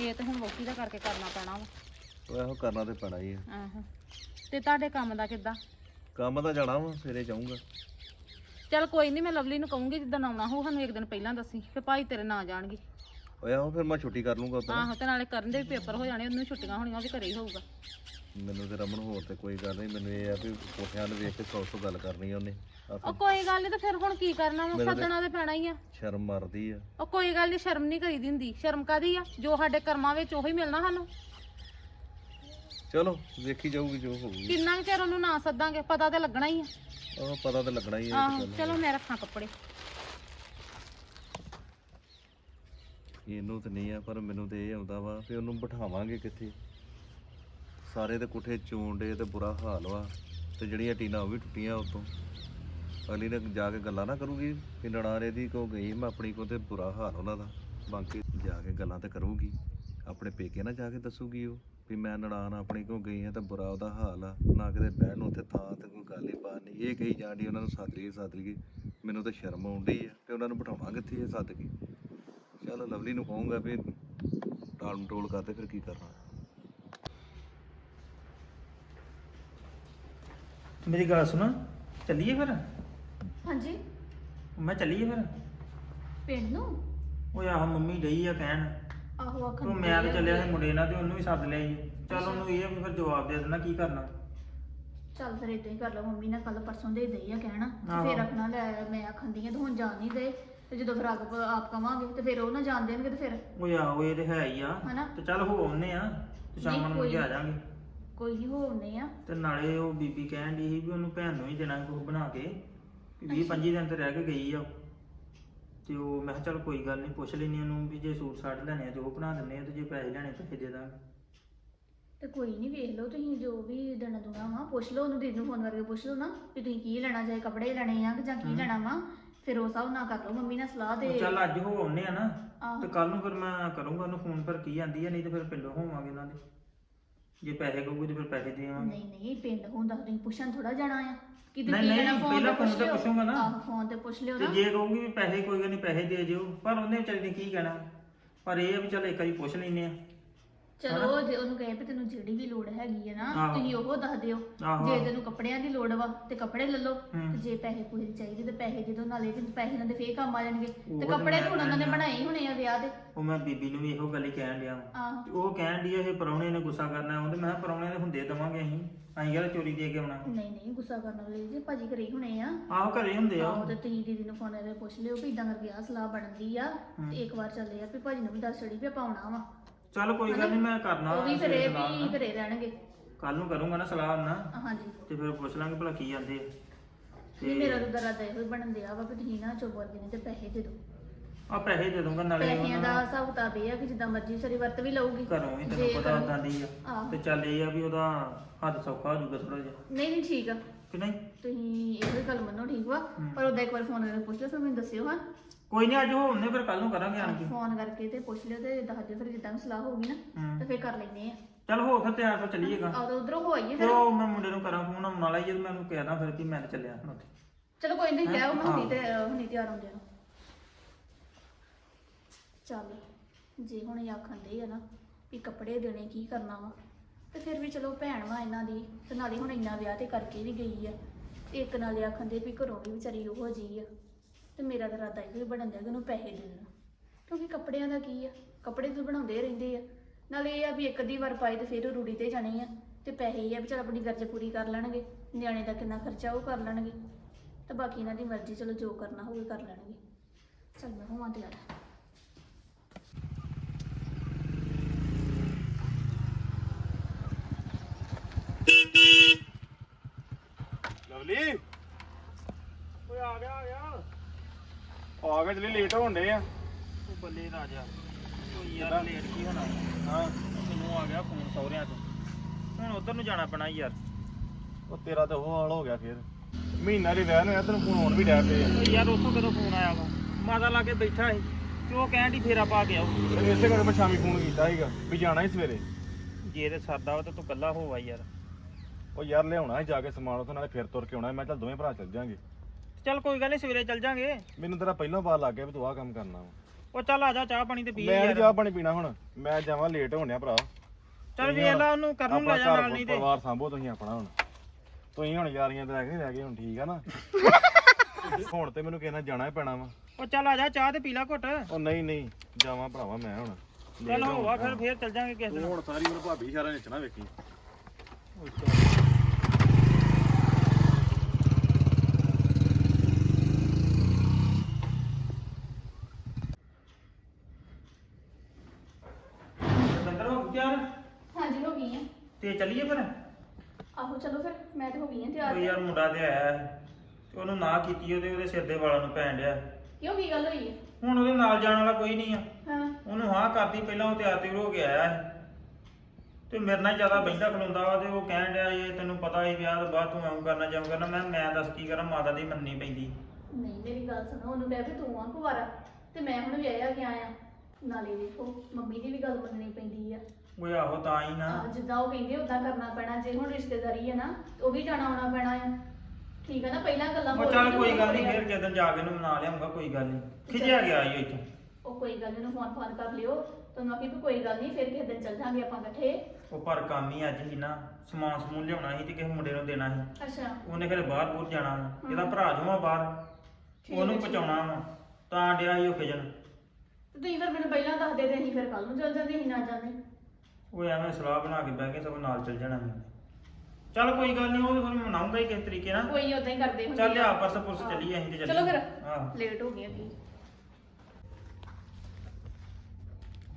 ਇਹ ਤੇ ਹੁਣ ਵੋਟੀ ਦਾ ਕਰਕੇ ਕਰਨਾ ਪੈਣਾ ਵਾ। ਉਹ ਇਹੋ ਕਰਨਾ ਤੇ ਪੈਣਾ ਹੀ ਆ। ਆਹੋ। ਤੇ ਤੁਹਾਡੇ ਕੰਮ ਦਾ ਕਿੱਦਾਂ? ਕੰਮ ਤਾਂ ਜਾਣਾ ਵਾ ਸਵੇਰੇ ਜਾਊਂਗਾ। ਚੱਲ ਕੋਈ ਨਹੀਂ ਮੈਂ ਲਵਲੀ ਨੂੰ ਕਹੂੰਗੀ ਜਿੱਦਣ ਆਉਣਾ ਹੋਊ ਸਾਨੂੰ ਇੱਕ ਦਿਨ ਪਹਿਲਾਂ ਦੱਸੀ ਫੇ ਭਾਈ ਤੇਰੇ ਨਾਲ ਜਾਣਗੇ। ਓਏ ਆਹੋ ਫਿਰ ਮੈਂ ਛੁੱਟੀ ਕਰ ਲੂੰਗਾ ਉਦੋਂ ਆਹੋ ਤੇ ਨਾਲੇ ਕਰਨ ਦੇ ਵੀ ਪੇਪਰ ਹੋ ਜਾਣੇ ਉਹਨੂੰ ਛੁੱਟੀਆਂ ਹੋਣੀਆਂ ਉਹ ਵੀ ਘਰੇ ਹੀ ਹੋਊਗਾ। ਮੈਨੂੰ ਤੇ ਰਮਨ ਹੋਰ ਤੇ ਕੋਈ ਗੱਲ ਨਹੀਂ ਮੈਨੂੰ ਇਹ ਆ ਵੀ ਕੋਠਿਆਂ ਨੂੰ ਵੇਖ ਕੇ ਸੌ ਸੌ ਗੱਲ ਕਰਨੀ ਆ ਉਹਨੇ। ਉਹ ਕੋਈ ਗੱਲ ਨਹੀਂ ਤੇ ਫਿਰ ਹੁਣ ਕੀ ਕਰਨਾ ਵਾ? ਮੈਨੂੰ ਤੇ- ਸੱਦਣਾ ਤੇ ਪੈਣਾ ਹੀ ਆ। ਸ਼ਰਮ ਮਾਰਦੀ ਆ। ਉਹ ਕੋਈ ਗੱਲ ਨਹੀਂ ਸ਼ਰਮ ਨਹੀਂ ਕਰੀਦੀ ਹੁੰਦੀ। ਸ਼ਰਮ ਕਾਦੀ ਆ? ਜੋ ਸਾਡੇ ਕਰਮਾਂ ਵਿੱਚ ਉਹੀ ਮਿਲਣਾ ਸਾਨੂੰ। ਚਲੋ ਵੇਖੀ ਜਾਊਗੀ ਜੋ ਹੋਊਗੀ। ਕਿੰਨਾ ਕੁ ਚਿਰ ਉਹਨੂੰ ਨਾ ਸੱਦਾਂਗੇ ਪਤਾ ਤੇ ਲੱਗਣਾ ਹੀ ਆ। ਆਹ ਪਤਾ ਤਾਂ ਲੱਗਣਾ ਹੀ ਆ ਇਹ ਆਹੋ ਤਾਂ। ਗੱਲ। ਚਲੋ ਮੈਂ ਰੱਖਾਂ ਕੱਪੜੇ। ਇਹਨੂੰ ਤੇ ਨਹੀਂ ਆ ਪਰ ਮੈਨੂੰ ਤੇ ਇਹ ਆਉਂਦਾ ਵਾ ਵੀ ਉਹਨੂੰ ਬਿਠਾਵਾਂਗੇ ਕਿੱਥੇ? ਸਾਰੇ ਤੇ ਕੋਠੇ ਚੋਂਡੇ ਤੇ ਬੁਰਾ ਹਾਲ ਵਾ ਤੇ ਜਿਹੜੀਆਂ ਟੀਨਾਂ ਉਹ ਵੀ ਟੁੱਟੀਆਂ ਉਤੋਂ। ਅਗਲੀ ਨੇ ਜਾ ਕੇ ਗੱਲਾਂ ਨਾ ਕਰੂਗੀ ਕਿ ਨਣਾਰੇ ਦੀ ਕੋ ਗਈ ਮੈਂ ਆਪਣੀ ਕੋ ਤੇ ਬੁਰਾ ਹਾਲ ਉਹਨਾਂ ਦਾ। ਬਾਕੀ ਜਾ ਕੇ ਗੱਲਾਂ ਤੇ ਕਰੂਗੀ। ਆਪਣੇ ਪੇਕੇ ਨਾ ਜਾ ਕੇ ਦੱਸੂਗੀ ਉਹ ਵੀ ਮੈਂ ਨੜਾਨ ਆਪਣੀ ਕੋ ਗਈ ਆ ਤਾਂ ਬੁਰਾ ਉਹਦਾ ਹਾਲ ਆ। ਨਾ ਕਿਤੇ ਬਹਿਣ ਨੂੰ ਉੱਥੇ ਥਾਂ ਤੇ ਕੋਈ ਗੱਲ ਹੀ ਬਾਤ ਨਹੀਂ। ਇਹ ਕਹੀ ਜਾਂਦੀ ਉਹਨਾਂ ਨੂੰ ਸੱਦ ਲਈਏ ਸੱਦ ਲਈਏ। ਮੈਨੂੰ ਤਾਂ ਸ਼ਰਮ ਆਉਂਦੀ ਆ ਤੇ ਉਹਨਾਂ ਨੂੰ ਬਿਠਾਵਾਂ ਕਿੱਥੇ ਇਹ ਸੱਦ ਕੇ। ਚੱਲ ਲਵਲੀ ਨੂੰ ਕਹੂੰਗਾ ਵੀ ਟਾਲ ਮਟੋਲ ਕਰਦੇ ਫਿਰ ਕੀ ਕਰਨਾ। ਮੇਰੀ ਗੱਲ ਸੁਣ ਚੱਲੀਏ ਫਿਰ? ਹਾਂਜੀ। ਮੈਂ ਚੱਲੀਏ ਫਿਰ। ਪਿੰਡ ਨੂੰ? ਉਹ ਆਹ ਮੰਮੀ ਗਈ ਆ ਕਹਿਣ। ਆਹੋ ਆਖਣ ਤੂੰ ਮੈਂ ਤਾਂ ਚੱਲਿਆ ਸੀ ਮੁੰਡੇ ਨਾਲ ਤੇ ਉਹਨੂੰ ਵੀ ਸੱਦ ਲਿਆ ਜੀ ਚੱਲ ਉਹਨੂੰ ਇਹ ਆ ਵੀ ਫਿਰ ਜਵਾਬ ਦੇ ਦੇਣਾ ਕੀ ਕਰਨਾ। ਚੱਲ ਫਿਰ ਇਦਾਂ ਹੀ ਕਰ ਲਓ ਮੰਮੀ ਨੇ ਕੱਲ ਪਰਸੋਂ ਦੇ ਦਈ ਆ ਕਹਿਣਾ ਤੇ ਆਹੋ। ਫਿਰ ਆਖਣਾ ਲੈ ਮੈਂ ਆਖੰਦੀ ਆ ਤੇ ਹੁਣ ਜਾਣ ਨਹੀਂ ਦੇ ਤੇ ਜਦੋਂ ਫਿਰ ਆਪ ਆਪ ਕਵਾਂਗੇ ਤੇ ਫਿਰ ਉਹ ਨਾ ਜਾਣ ਦੇਣਗੇ ਤੇ ਫਿਰ। ਉਹ ਆਹੋ ਇਹ ਤੇ ਹੈ ਹੀ ਆ। ਹਨਾ? ਤੇ ਚੱਲ ਹੋ ਆਉਨੇ ਆ ਤੇ ਸ਼ਾਮ ਨੂੰ ਕੋਈ ਮੁੜ ਕੇ ਆ ਜਾਾਂਗੇ ਕੋਈ ਨਹੀਂ ਹੋਣੇ ਆ। ਤੇ ਨਾਲੇ ਉਹ ਬੀਬੀ ਕਹਿਣ ਦੀ ਸੀ ਵੀ ਉਹਨੂੰ ਭੈਣ ਨੂੰ ਹੀ ਦੇਣਾ ਕੁਝ ਬਣਾ ਕੇ 20 25 ਦਿਨ ਤੇ ਰਹਿ ਕੇ ਗਈ ਆ ਉਹ। ਤੇ ਉਹ ਮੈਂ ਕਿਹਾ ਚੱਲ ਕੋਈ ਗੱਲ ਨਹੀਂ ਪੁੱਛ ਲੈਣੀ ਉਹਨੂੰ ਵੀ ਜੇ ਸੂਟ ਸਾਟ ਲੈਣੇ ਆ ਤੇ ਉਹ ਬਣਾ ਦਿੰਨੇ ਆ ਤੇ ਜੇ ਪੈਸੇ ਲੈਣੇ ਪੈਸੇ ਦੇ ਦਾਂਗੇ ਤੇ ਕੋਈ ਨਹੀਂ ਵੇਖ ਲਓ ਤੁਸੀਂ ਜੋ ਵੀ ਦੇਣਾ ਦੂਣਾ ਵਾ ਪੁੱਛ ਲਓ ਉਹਨੂੰ ਦੀਦੀ ਨੂੰ ਫੋਨ ਕਰਕੇ ਪੁੱਛ ਲਓ ਨਾ ਵੀ ਤੁਸੀਂ ਕੀ ਲੈਣਾ ਚਾਹੇ ਕੱਪੜੇ ਲੈਣੇ ਆ ਕਿ ਜਾਂ ਕੀ। ਲੈਣਾ ਵਾ ਫਿਰ ਉਹ ਸਭ ਨਾ ਕਰ ਲਓ ਮੰਮੀ ਨਾਲ ਸਲਾਹ ਉਹ ਚੱਲ ਅੱਜ ਹੋ ਆਉਨੇ ਆ ਨਾ ਆਹੋ। ਤੇ ਕੱਲ ਨੂੰ ਫਿਰ ਮੈਂ ਕਰੂੰਗਾ ਉਹਨੂੰ ਫੋਨ ਪਰ ਕੀ ਆਂਦੀ ਆ ਨਹੀਂ ਤੇ ਫਿਰ ਪਿੰਡੋਂ ਹੋਵਾਂਗੇ ਉਹਨਾਂ ਦੇ ਜੇ ਪੈਸੇ ਕਹੂਗੀ ਤੇ ਫਿਰ ਪੈਸੇ ਦੇ ਆਵਾਂਗੇ। ਨਹੀਂ ਨਹੀਂ ਪਿੰਡ ਹੁੰਦਾ ਤੁਸੀਂ ਪੁੱਛਣ ਥੋੜਾ ਜਾਣਾ ਆ। ਕਿ ਨਹੀਂ, ਨਹੀਂ, ਪਹਿਲਾਂ phone ਤੇ ਪੁੱਛੂੰਗਾ ਨਾ। ਆਹੋ ਫੋਨ ਤੇ ਪੁੱਛ ਲਿਓ ਤੇ ਨਾ। ਜੇ ਕਹੂਗੀ ਵੀ ਪੈਸੇ ਕੋਈ ਗੱਲ ਨਹੀਂ ਪੈਸੇ ਦੇ ਜਿਓ ਪਰ ਉਹਨੇ ਵਿਚਾਰੀ ਨੇ ਕੀ ਕਹਿਣਾ? ਪਰ ਇਹ ਆ ਵੀ ਚੱਲ ਇੱਕ ਵਾਰੀ ਪੁੱਛ ਲੈਨੇ ਆ। ਚਲੋ ਜੇ ਉਹਨੂੰ ਕਹੇ ਵੀ ਤੈਨੂੰ ਜਿਹੜੀ ਵੀ ਲੋੜ ਹੈਗੀ ਹੈ ਨਾ ਆਹੋ। ਤੁਸੀਂ ਉਹ ਦੱਸ ਦਿਓ ਆਹੋ। ਜੇ ਤੈਨੂੰ ਕੱਪੜਿਆਂ ਦੀ ਲੋੜ ਵਾ ਤੇ ਕੱਪੜੇ ਲੈ ਲਓ ਹੂੰ। ਤੇ ਜੇ ਪੈਸੇ ਪੂਸੇ ਚਾਹੀਦੇ ਤੇ ਪੈਸੇ ਦੇ ਦਿਓ ਨਾਲੇ ਕਿ ਪੈਸੇ ਨਾਲ ਦੇ ਫੇਰ ਕੰਮ ਆ ਜਾਣਗੇ ਉਹ ਤੇ ਤੇ ਕੱਪੜੇ ਮੈਂ ਹੁਣ ਉਹਨਾਂ ਨੇ। ਬਣਾਏ ਹੀ ਹੋਣੇ ਆ ਵਿਆਹ ਦੇ ਉਹ ਮੈਂ ਬੀਬੀ ਨੂੰ ਵੀ ਇਹੋ ਗੱਲ ਹੀ ਕਹਿਣ ਡਿਆ ਵਾਂ। ਆਹੋ ਤੇ ਉਹ ਕਹਿਣ ਡਈ ਆ ਇਹ ਪਰੌਣੇ ਨੇ ਗੁੱਸਾ ਕਰਨਾ ਉਹਦੇ ਮੈਂ ਕਿਹਾ ਪਰੌਣੇ ਦੇ ਹੁੰਦੇ ਦਵਾਂਗੇ ਅਸੀਂ ਅਸੀਂ ਯਾਰ ਚੋਰੀ ਦੇ ਕੇ ਆਉਣਾ ਨਹੀਂ ਨਹੀਂ ਗੁੱਸਾ ਕਰਨ ਵਾਲੇ ਜੀ ਭਾਜੀ ਘਰੇ ਹੀ ਹੋਣੇ ਆ ਆਹੋ ਘਰੇ ਹੁੰਦੇ ਆ ਆਹੋ ਤੇ ਤੁਸੀਂ ਦੀਦੀ ਨੂੰ ਫੋਨ ਕਰਕੇ ਪੁੱਛ ਲਿਓ ਵੀ ਇਦਾਂ ਕਰਕੇ ਆਹ ਸਲਾਹ ਬਣਦੀ ਆ। ਤੇ ਇੱਕ ਵਾਰ ਚੱਲੇ ਆ ਵੀ ਭਾਜੀ ਨੂੰ ਵੀ ਦੱਸ ਛੜੀ ਵੀ ਆਪਾਂ ਆਉਣਾ ਵਾ ਚੱਲ ਕੋਈ ਗੱਲ ਨਹੀਂ ਮੈਂ ਕਰਨਾ ਉਹ ਵੀ ਫਿਰ ਇਹ ਵੀ ਘਰੇ ਰਹਿਣਗੇ। ਕੱਲ ਨੂੰ ਕਰੂੰਗਾ ਨਾ ਸਲਾਹ ਨਾ ਹਾਂਜੀ। ਤੇ ਫਿਰ ਪੁੱਛ ਲਾਂਗੇ ਭਲਾ ਕੀ ਜਾਂਦੇ ਆ। ਨਹੀਂ ਮੇਰਾ ਤਾਂ ਦਰਾ ਇਹੋ ਹੀ ਬਣਨ ਦਿਆ ਵਾ ਵੀ ਤੁਸੀਂ ਨਾ ਚੁੱਪ ਕਰਕੇ ਨਹੀਂ ਤੇ ਪੈਸੇ ਦੇ ਦਿਓ। ਆ ਪੈਸੇ ਦੇ ਦੂੰਗਾ ਨਾਲੇ ਪੈਸਿਆਂ ਦਾ ਹਿਸਾਬ ਕਿਤਾਬ ਇਹ ਆ ਕਿ ਜਿੱਦਾਂ ਮਰਜ਼ੀ ਸਾਰੀ ਵਰਤ ਵੀ ਲਊਗੀ। ਘਰੋਂ ਵੀ ਤੈਨੂੰ ਪਤਾ ਉਦਾਂ ਦੀ ਆ। ਤੇ ਚੱਲ ਇਹ ਆ ਵੀ ਉਹਦਾ ਹੱਥ ਸੌਖਾ ਹੋ ਜਾਊਗਾ ਥੋੜਾ ਜਿਹਾ। ਨਹੀਂ ਨਹੀਂ ਠੀਕ ਆ। ਕਿ ਨਹੀਂ? ਤੁਸੀਂ ਇਹੋ ਗੱਲ ਮੰਨੋ ਠੀਕ ਵਾ। ਪਰ ਉਹਦਾ ਇੱਕ ਵਾਰ ਫੋਨ ਕਰਕੇ ਪੁੱਛ ਲਿਓ ਫਿਰ ਮੈਨੂੰ ਦੱਸਿਓ ਹਾਂ। ਕੋਈ ਨਹੀਂ ਅੱਜ ਹੋਣੇ ਫਿਰ ਕੱਲ ਨੂੰ ਕਰਾਂਗੇ ਆਣ ਕੇ। ਫੋਨ ਕਰਕੇ ਤੇ ਪੁੱਛ ਲਿਓ ਤੇ ਦੱਸ ਦਿਓ ਫਿਰ ਜਿੱਦਾਂ ਵੀ ਸਲਾਹ ਹੋਊਗੀ ਨਾ ਹੂੰ। ਤੇ ਫਿਰ ਕਰ ਲੈਨੇ ਆ। ਚੱਲ ਹੋ ਫਿਰ ਤਿਆਰ ਤੋਂ ਚੱਲੀਏਗਾ ਆਹ ਉਧਰੋਂ ਹੋ ਆਈਏ ਫਿਰ। ਉਹ ਮੈਂ ਮੁੰਡੇ ਨੂੰ ਕਰਾਂ ਫੋਨ ਆਉਣ ਵਾਲਾ ਹੀ ਜਦ ਮੈਂ ਉਹਨੂੰ ਕਹਿਦਾ ਫਿਰ ਕਿ ਮੈਂ ਤਾਂ ਚੱਲਿਆ ਹੁਣ ਉੱਥੇ। ਚਲੋ ਕੋਈ ਨਹੀਂ ਕਿਹਾ ਮੈਂ ਹੁਣੀ ਹਾਂ। ਤੇ ਹੁਣੀ ਤਿਆਰ ਹੁੰਦੇ ਨੂੰ ਚੱਲ ਜੇ ਹੁਣ ਇਹ ਆਖਣ ਦੇ ਆ ਨਾ ਵੀ ਕੱਪੜੇ ਦੇਣੇ ਕੀ ਕਰਨਾ ਵਾ ਤੇ ਫਿਰ ਵੀ ਚਲੋ ਭੈਣ ਵਾ ਇਹਨਾਂ ਦੀ ਤੇ ਨਾਲੇ ਹੁਣ ਇੰਨਾ ਵਿਆਹ ਤੇ ਕਰਕੇ ਵੀ ਗਈ ਆ। ਤੇ ਇੱਕ ਨਾਲੇ ਆਖਣ ਦੇ ਵੀ ਘਰੋਂ ਵੀ ਵਿਚਾਰੀ ਉਹ ਜੀ ਆ। ਤੇ ਮੇਰਾ ਤਾਂ ਇਰਾਦਾ ਇਹੋ ਹੀ ਬਣਨ ਦਿਆ ਕਿ ਉਹਨੂੰ ਪੈਸੇ ਦੇ ਦੇਣਾ ਕਿਉਂਕਿ ਕੱਪੜਿਆਂ ਦਾ ਕੀ ਆ? ਕੱਪੜੇ ਤਾਂ ਬਣਾਉਂਦੇ ਰਹਿੰਦੇ ਆ। ਨਾਲੇ ਇਹ ਆ ਵੀ ਇੱਕ ਅੱਧੀ ਵਾਰ ਪਾਏ ਤੇ ਫਿਰ ਉਹ ਰੂੜੀ ਤੇ ਜਾਣੇ ਆ। ਤੇ ਪੈਸੇ ਇਹ ਆ ਵੀ ਚਲ ਆਪਣੀ ਗਰਜ ਪੂਰੀ ਕਰ ਲੈਣਗੇ। ਨਿਆਣੇ ਦਾ ਕਿੰਨਾ ਖਰਚਾ ਉਹ ਕਰ ਲੈਣਗੇ। ਤੇ ਬਾਕੀ ਇਹਨਾਂ ਦੀ ਮਰਜ਼ੀ, ਚਲੋ ਜੋ ਕਰਨਾ ਹੋਵੇ ਕਰ ਲੈਣਗੇ। ਚੱਲ ਮੈਂ ਹੋਵਾਂ ਤਿਆਰ। ਲਵਲੀ। ਓਏ ਆ ਗਿਆ ਆ ਗਿਆ। ਆ ਗਏ ਜਲੀ ਲੇਟ ਹੋਣ ਡੇ ਆ। ਉਹ ਬੱਲੇ ਰਾਜਾ। ਓ ਯਾਰ ਲੇਟ ਕੀ ਹੋਣਾ? ਹਾਂ। ਮੈਨੂੰ ਆ ਗਿਆ ਫੋਨ ਸਹੁਰਿਆਂ ਤੋਂ। ਹੁਣ ਉਧਰ ਨੂੰ ਜਾਣਾ ਪੈਣਾ ਯਾਰ। ਉਹ ਤੇਰਾ ਤਾਂ ਉਹ ਹਾਲ ਹੋ ਗਿਆ ਫੇਰ। ਮਹੀਨਾ ਦੀ ਰਹਿ ਨੂੰ ਤੈਨੂੰ ਫੋਨ ਵੀ ਡੈ ਪਏ ਆ। ਯਾਰ ਉੱਥੋਂ ਕਦੋਂ ਫੋਨ ਆਇਆ ਵਾ? ਮਾਤਾ ਲਾ ਕੇ ਬੈਠਾ ਸੀ। ਤੇ ਉਹ ਕਹਿਣ ਦੀ ਫੇਰਾ ਪਾ ਕੇ ਆਓ। ਤੈਨੂੰ ਇਸੇ ਕਰਕੇ ਮੈਂ ਸ਼ਾਮੀ ਫੋਨ ਕੀਤਾ ਸੀਗਾ ਵੀ ਜਾਣਾ ਹੀ ਸਵੇਰੇ। ਜੇ ਤੇ ਸਰਦਾ ਵਾ ਤਾਂ ਤੂੰ ਕੱਲਾ ਹੋਵਾ ਯਾਰ। ਉਹ ਯਾਰ ਲਿਆਉਣਾ ਸੀ ਜਾ ਕੇ ਸਮਾਨ ਉੱਥੋਂ ਨਾਲੇ ਫਿਰ ਤੁਰ ਕੇ ਆਉਣਾ ਮੈਂ ਚੱਲ ਦੋਵੇਂ ਭਰਾ ਚੱਲ ਜਾਾਂਗੇ। ਚੱਲ ਕੋਈ ਗੱਲ ਨਹੀਂ ਸਵੇਰੇ ਚੱਲ ਜਾਾਂਗੇ। ਮੈਨੂੰ ਤੇਰਾ ਪਹਿਲਾਂ ਪਤਾ ਲੱਗ ਗਿਆ ਵੀ ਤੂੰ ਆਹ ਕੰਮ ਕਰਨਾ ਵਾ। ਉਹ ਚੱਲ ਆ ਜਾ ਚਾਹ ਪਾਣੀ ਤੇ ਪੀ ਮੈਂ ਨੀ ਯਾਰ। ਚਾਹ ਪਾਣੀ ਪੀਣਾ ਹੁਣ ਮੈਂ ਜਾਵਾਂ ਲੇਟ ਹੋਣਿਆ ਭਰਾ। ਚੱਲ ਵੇਖ ਲਾ ਉਹਨੂੰ ਕਰਨ ਨੂੰ ਲੈ ਜਾ ਨਾਲ ਘਰ ਨਹੀਂ ਤੇ। ਪਰਿਵਾਰ ਸੰਭੋ ਤੁਸੀਂ ਆਪਣਾ ਹੁਣ। ਤੁਸੀਂ ਹੁਣ ਯਾਰੀਆਂ ਤੇ ਰਹਿ ਗਏ ਰਹਿ ਗਏ ਹੁਣ ਠੀਕ ਆ ਨਾ। [LAUGHS] ਹੁਣ ਤੇ ਮੈਨੂੰ ਕਿਸੇ ਨਾਲ ਜਾਣਾ ਹੀ ਪੈਣਾ ਵਾ। ਉਹ ਚੱਲ ਆ ਜਾ ਚਾਹ ਤੇ ਪੀ ਲਾ ਘੁੱਟ। ਉਹ ਨਹੀਂ ਨਹੀਂ ਜਾਵਾਂ ਭਰਾਵਾ ਮੈਂ ਹੁਣ। ਚੱਲ ਹੋਵਾ ਫਿਰ ਫੇਰ ਚੱਲ ਜਾਾਂਗੇ ਕਿਸੇ ਦਿਨ ਹੁਣ ਸਾਰੀ ਉਮਰ ਭਾਬੀ ਇਸ਼ਾਰਾ ਨੱਚਣਾ ਵੇਖੀ ਦੰਦਰ ਹੋ ਗਿਆ ਹਾਂਜੀ ਹੋ ਗਈ ਆ ਤੇ ਚੱਲੀਏ ਫਿਰ ਆਹੋ ਚਲੋ ਫਿਰ ਮੈਂ ਤਿਆਰ ਯਾਰ ਮੁੰਡਾ ਤੇ ਆਇਆ ਤੇ ਉਹਨੂੰ ਨਾ ਕੀਤੀ ਉਹਦੇ ਉਹਦੇ ਸਿਰ ਦੇ ਵਾਲਾਂ ਨੂੰ ਪੈਣ ਡਿਆ। ਕਿਉਂ ਕੀ ਗੱਲ ਹੋਈ ਹੈ? ਹੁਣ ਉਹਦੇ ਨਾਲ ਜਾਣ ਵਾਲਾ ਕੋਈ ਨਹੀਂ ਆ। ਹਾਂ। ਉਹਨੂੰ ਹਾਂ ਕਰਦੀ ਪਹਿਲਾਂ ਉਹ ਤਿਆਰ ਤਿਉਰ ਹੋ ਕੇ ਆਇਆ। ਤੇ ਮੇਰੇ ਨਾਲ ਜ਼ਿਆਦਾ ਬੈਠਾ ਖਲੋਂਦਾ ਵਾ ਤੇ ਉਹ ਕਹਿਣ ਡਿਆ ਇਹ ਤੈਨੂੰ ਪਤਾ ਹੀ ਵਿਆਹ ਤੋਂ ਬਾਅਦ ਤੂੰ ਐਂ ਕਰਨਾ ਜਾਉਂ ਕਰਨਾ। ਮੈਂ ਮੈਂ ਦੱਸ ਕੀ ਕਰਾਂ ਮਾਤਾ ਦੀ ਮੰਨਣੀ ਪੈਂਦੀ। ਨਹੀਂ ਮੇਰੀ ਗੱਲ ਸੁਣੋ ਉਹਨੂੰ ਕਹਿ ਵੀ ਤੂੰ ਆ ਕੁਵਾਰਾ। ਤੇ ਮੈਂ ਹੁਣ ਵਿਆਹਿਆ ਗਿਆ ਆ? ਨਾਲੇ ਵੇਖੋ ਮੰਮੀ ਦੀ ਵੀ ਗੱਲ ਮੰਨਣੀ ਪੈਂਦੀ ਆ। ਉਹ ਆਹੋ ਤਾਂ ਹੀ ਨਾ। ਆਹ, ਜਿੱਦਾਂ ਉਹ ਕਹਿੰਦੇ ਉਦਾਂ ਕਰਨਾ ਪੈਣਾ ਜੇ ਹੁਣ ਰਿਸ਼ਤੇਦਾਰੀ ਹੈ ਨਾ ਉਹ ਵੀ ਜਾਣਾ ਆਉਣਾ ਪੈਣਾ ਆ। ਠੀਕ ਹੈ ਨਾ ਪਹਿਲਾਂ ਗੱਲਾਂ ਉਹ ਚੱਲ ਕੋਈ ਗੱਲ ਨਹੀਂ। ਫਿਰ ਜਦੋਂ ਜਾ ਕੇ ਉਹਨੂੰ ਮਨਾ ਲਿਆਉਂਗਾ ਕੋਈ ਗੱਲ ਨਹੀਂ ਖਿਜਿਆ ਗਿਆ ਈ ਇੱਥੋਂ। ਉਹ ਕੋਈ ਗੱਲ ਨਹੀਂ ਫੋਨ ਫੋਨ ਕਰ ਲਿਓ। ਤੁਹਾਨੂੰ ਆਖੀ ਵੀ ਕੋਈ ਗੱਲ ਨਹੀਂ ਫਿਰ ਕਿਸੇ ਦਿਨ ਚੱਲ ਜਾਾਂਗੇ ਆਪਾਂ ਇਕੱਠੇ। ਉਹ ਪਰ ਕੰਮ ਹੀ ਅੱਜ ਹੀ ਨਾ ਸਮਾਨ ਸਮੂਨ ਲਿਆਉਣਾ ਸੀ ਤੇ ਕਿਸੇ ਮੁੰਡੇ ਨੂੰ ਦੇਣਾ ਸੀ। ਅੱਛਾ। ਉਹਨੇ ਫਿਰ ਬਾਹਰ ਬੂਰ ਜਾਣਾ ਵਾ। ਇਹਦਾ ਭਰਾ ਜੋ ਆ ਬਾਹਰ ਉਹਨੂੰ ਹੈ, ਠੀਕ। ਪਹੁੰਚਾਉਣਾ ਵਾ। ਤਾਂ ਡਿਆ ਸੀ ਉਹ ਖਿਜਣ। ਤੇ ਤੁਸੀਂ ਫਿਰ ਮੈਨੂੰ ਪਹਿਲਾਂ ਦੱਸ ਦੇ ਤੇ ਅਸੀਂ ਫਿਰ ਕੱਲ ਨੂੰ ਚੱਲ ਜਾਂਦੇ ਸੀ ਨਾ ਜਾਂਦੇ। ਉਹ ਐਵੇਂ ਸਲਾਹ ਬਣਾ ਕੇ ਬਹਿ ਕੇ ਸਭ ਨਾਲ ਚੱਲ ਜਾਣਾ ਸੀ। ਚੱਲ ਕੋਈ ਗੱਲ ਨਹੀਂ ਉਹ ਫਿਰ ਮਨਾਉਂਗਾ ਹੀ ਕਿਸ ਤਰੀਕੇ ਨਾਲ। ਕੋਈ ਉਦਾਂ ਹੀ ਕਰਦੇ ਹੁੰਦੇ ਚੱਲ ਆ। ਪਰਸ ਪੁਰਸ। ਚੱਲੀਏ ਅਸੀਂ ਤੇ ਚੱਲੀਏ। ਚਲੋ ਫਿਰ ਆਹ ਲੇਟ ਹੋ ਗਏ ਅਸੀਂ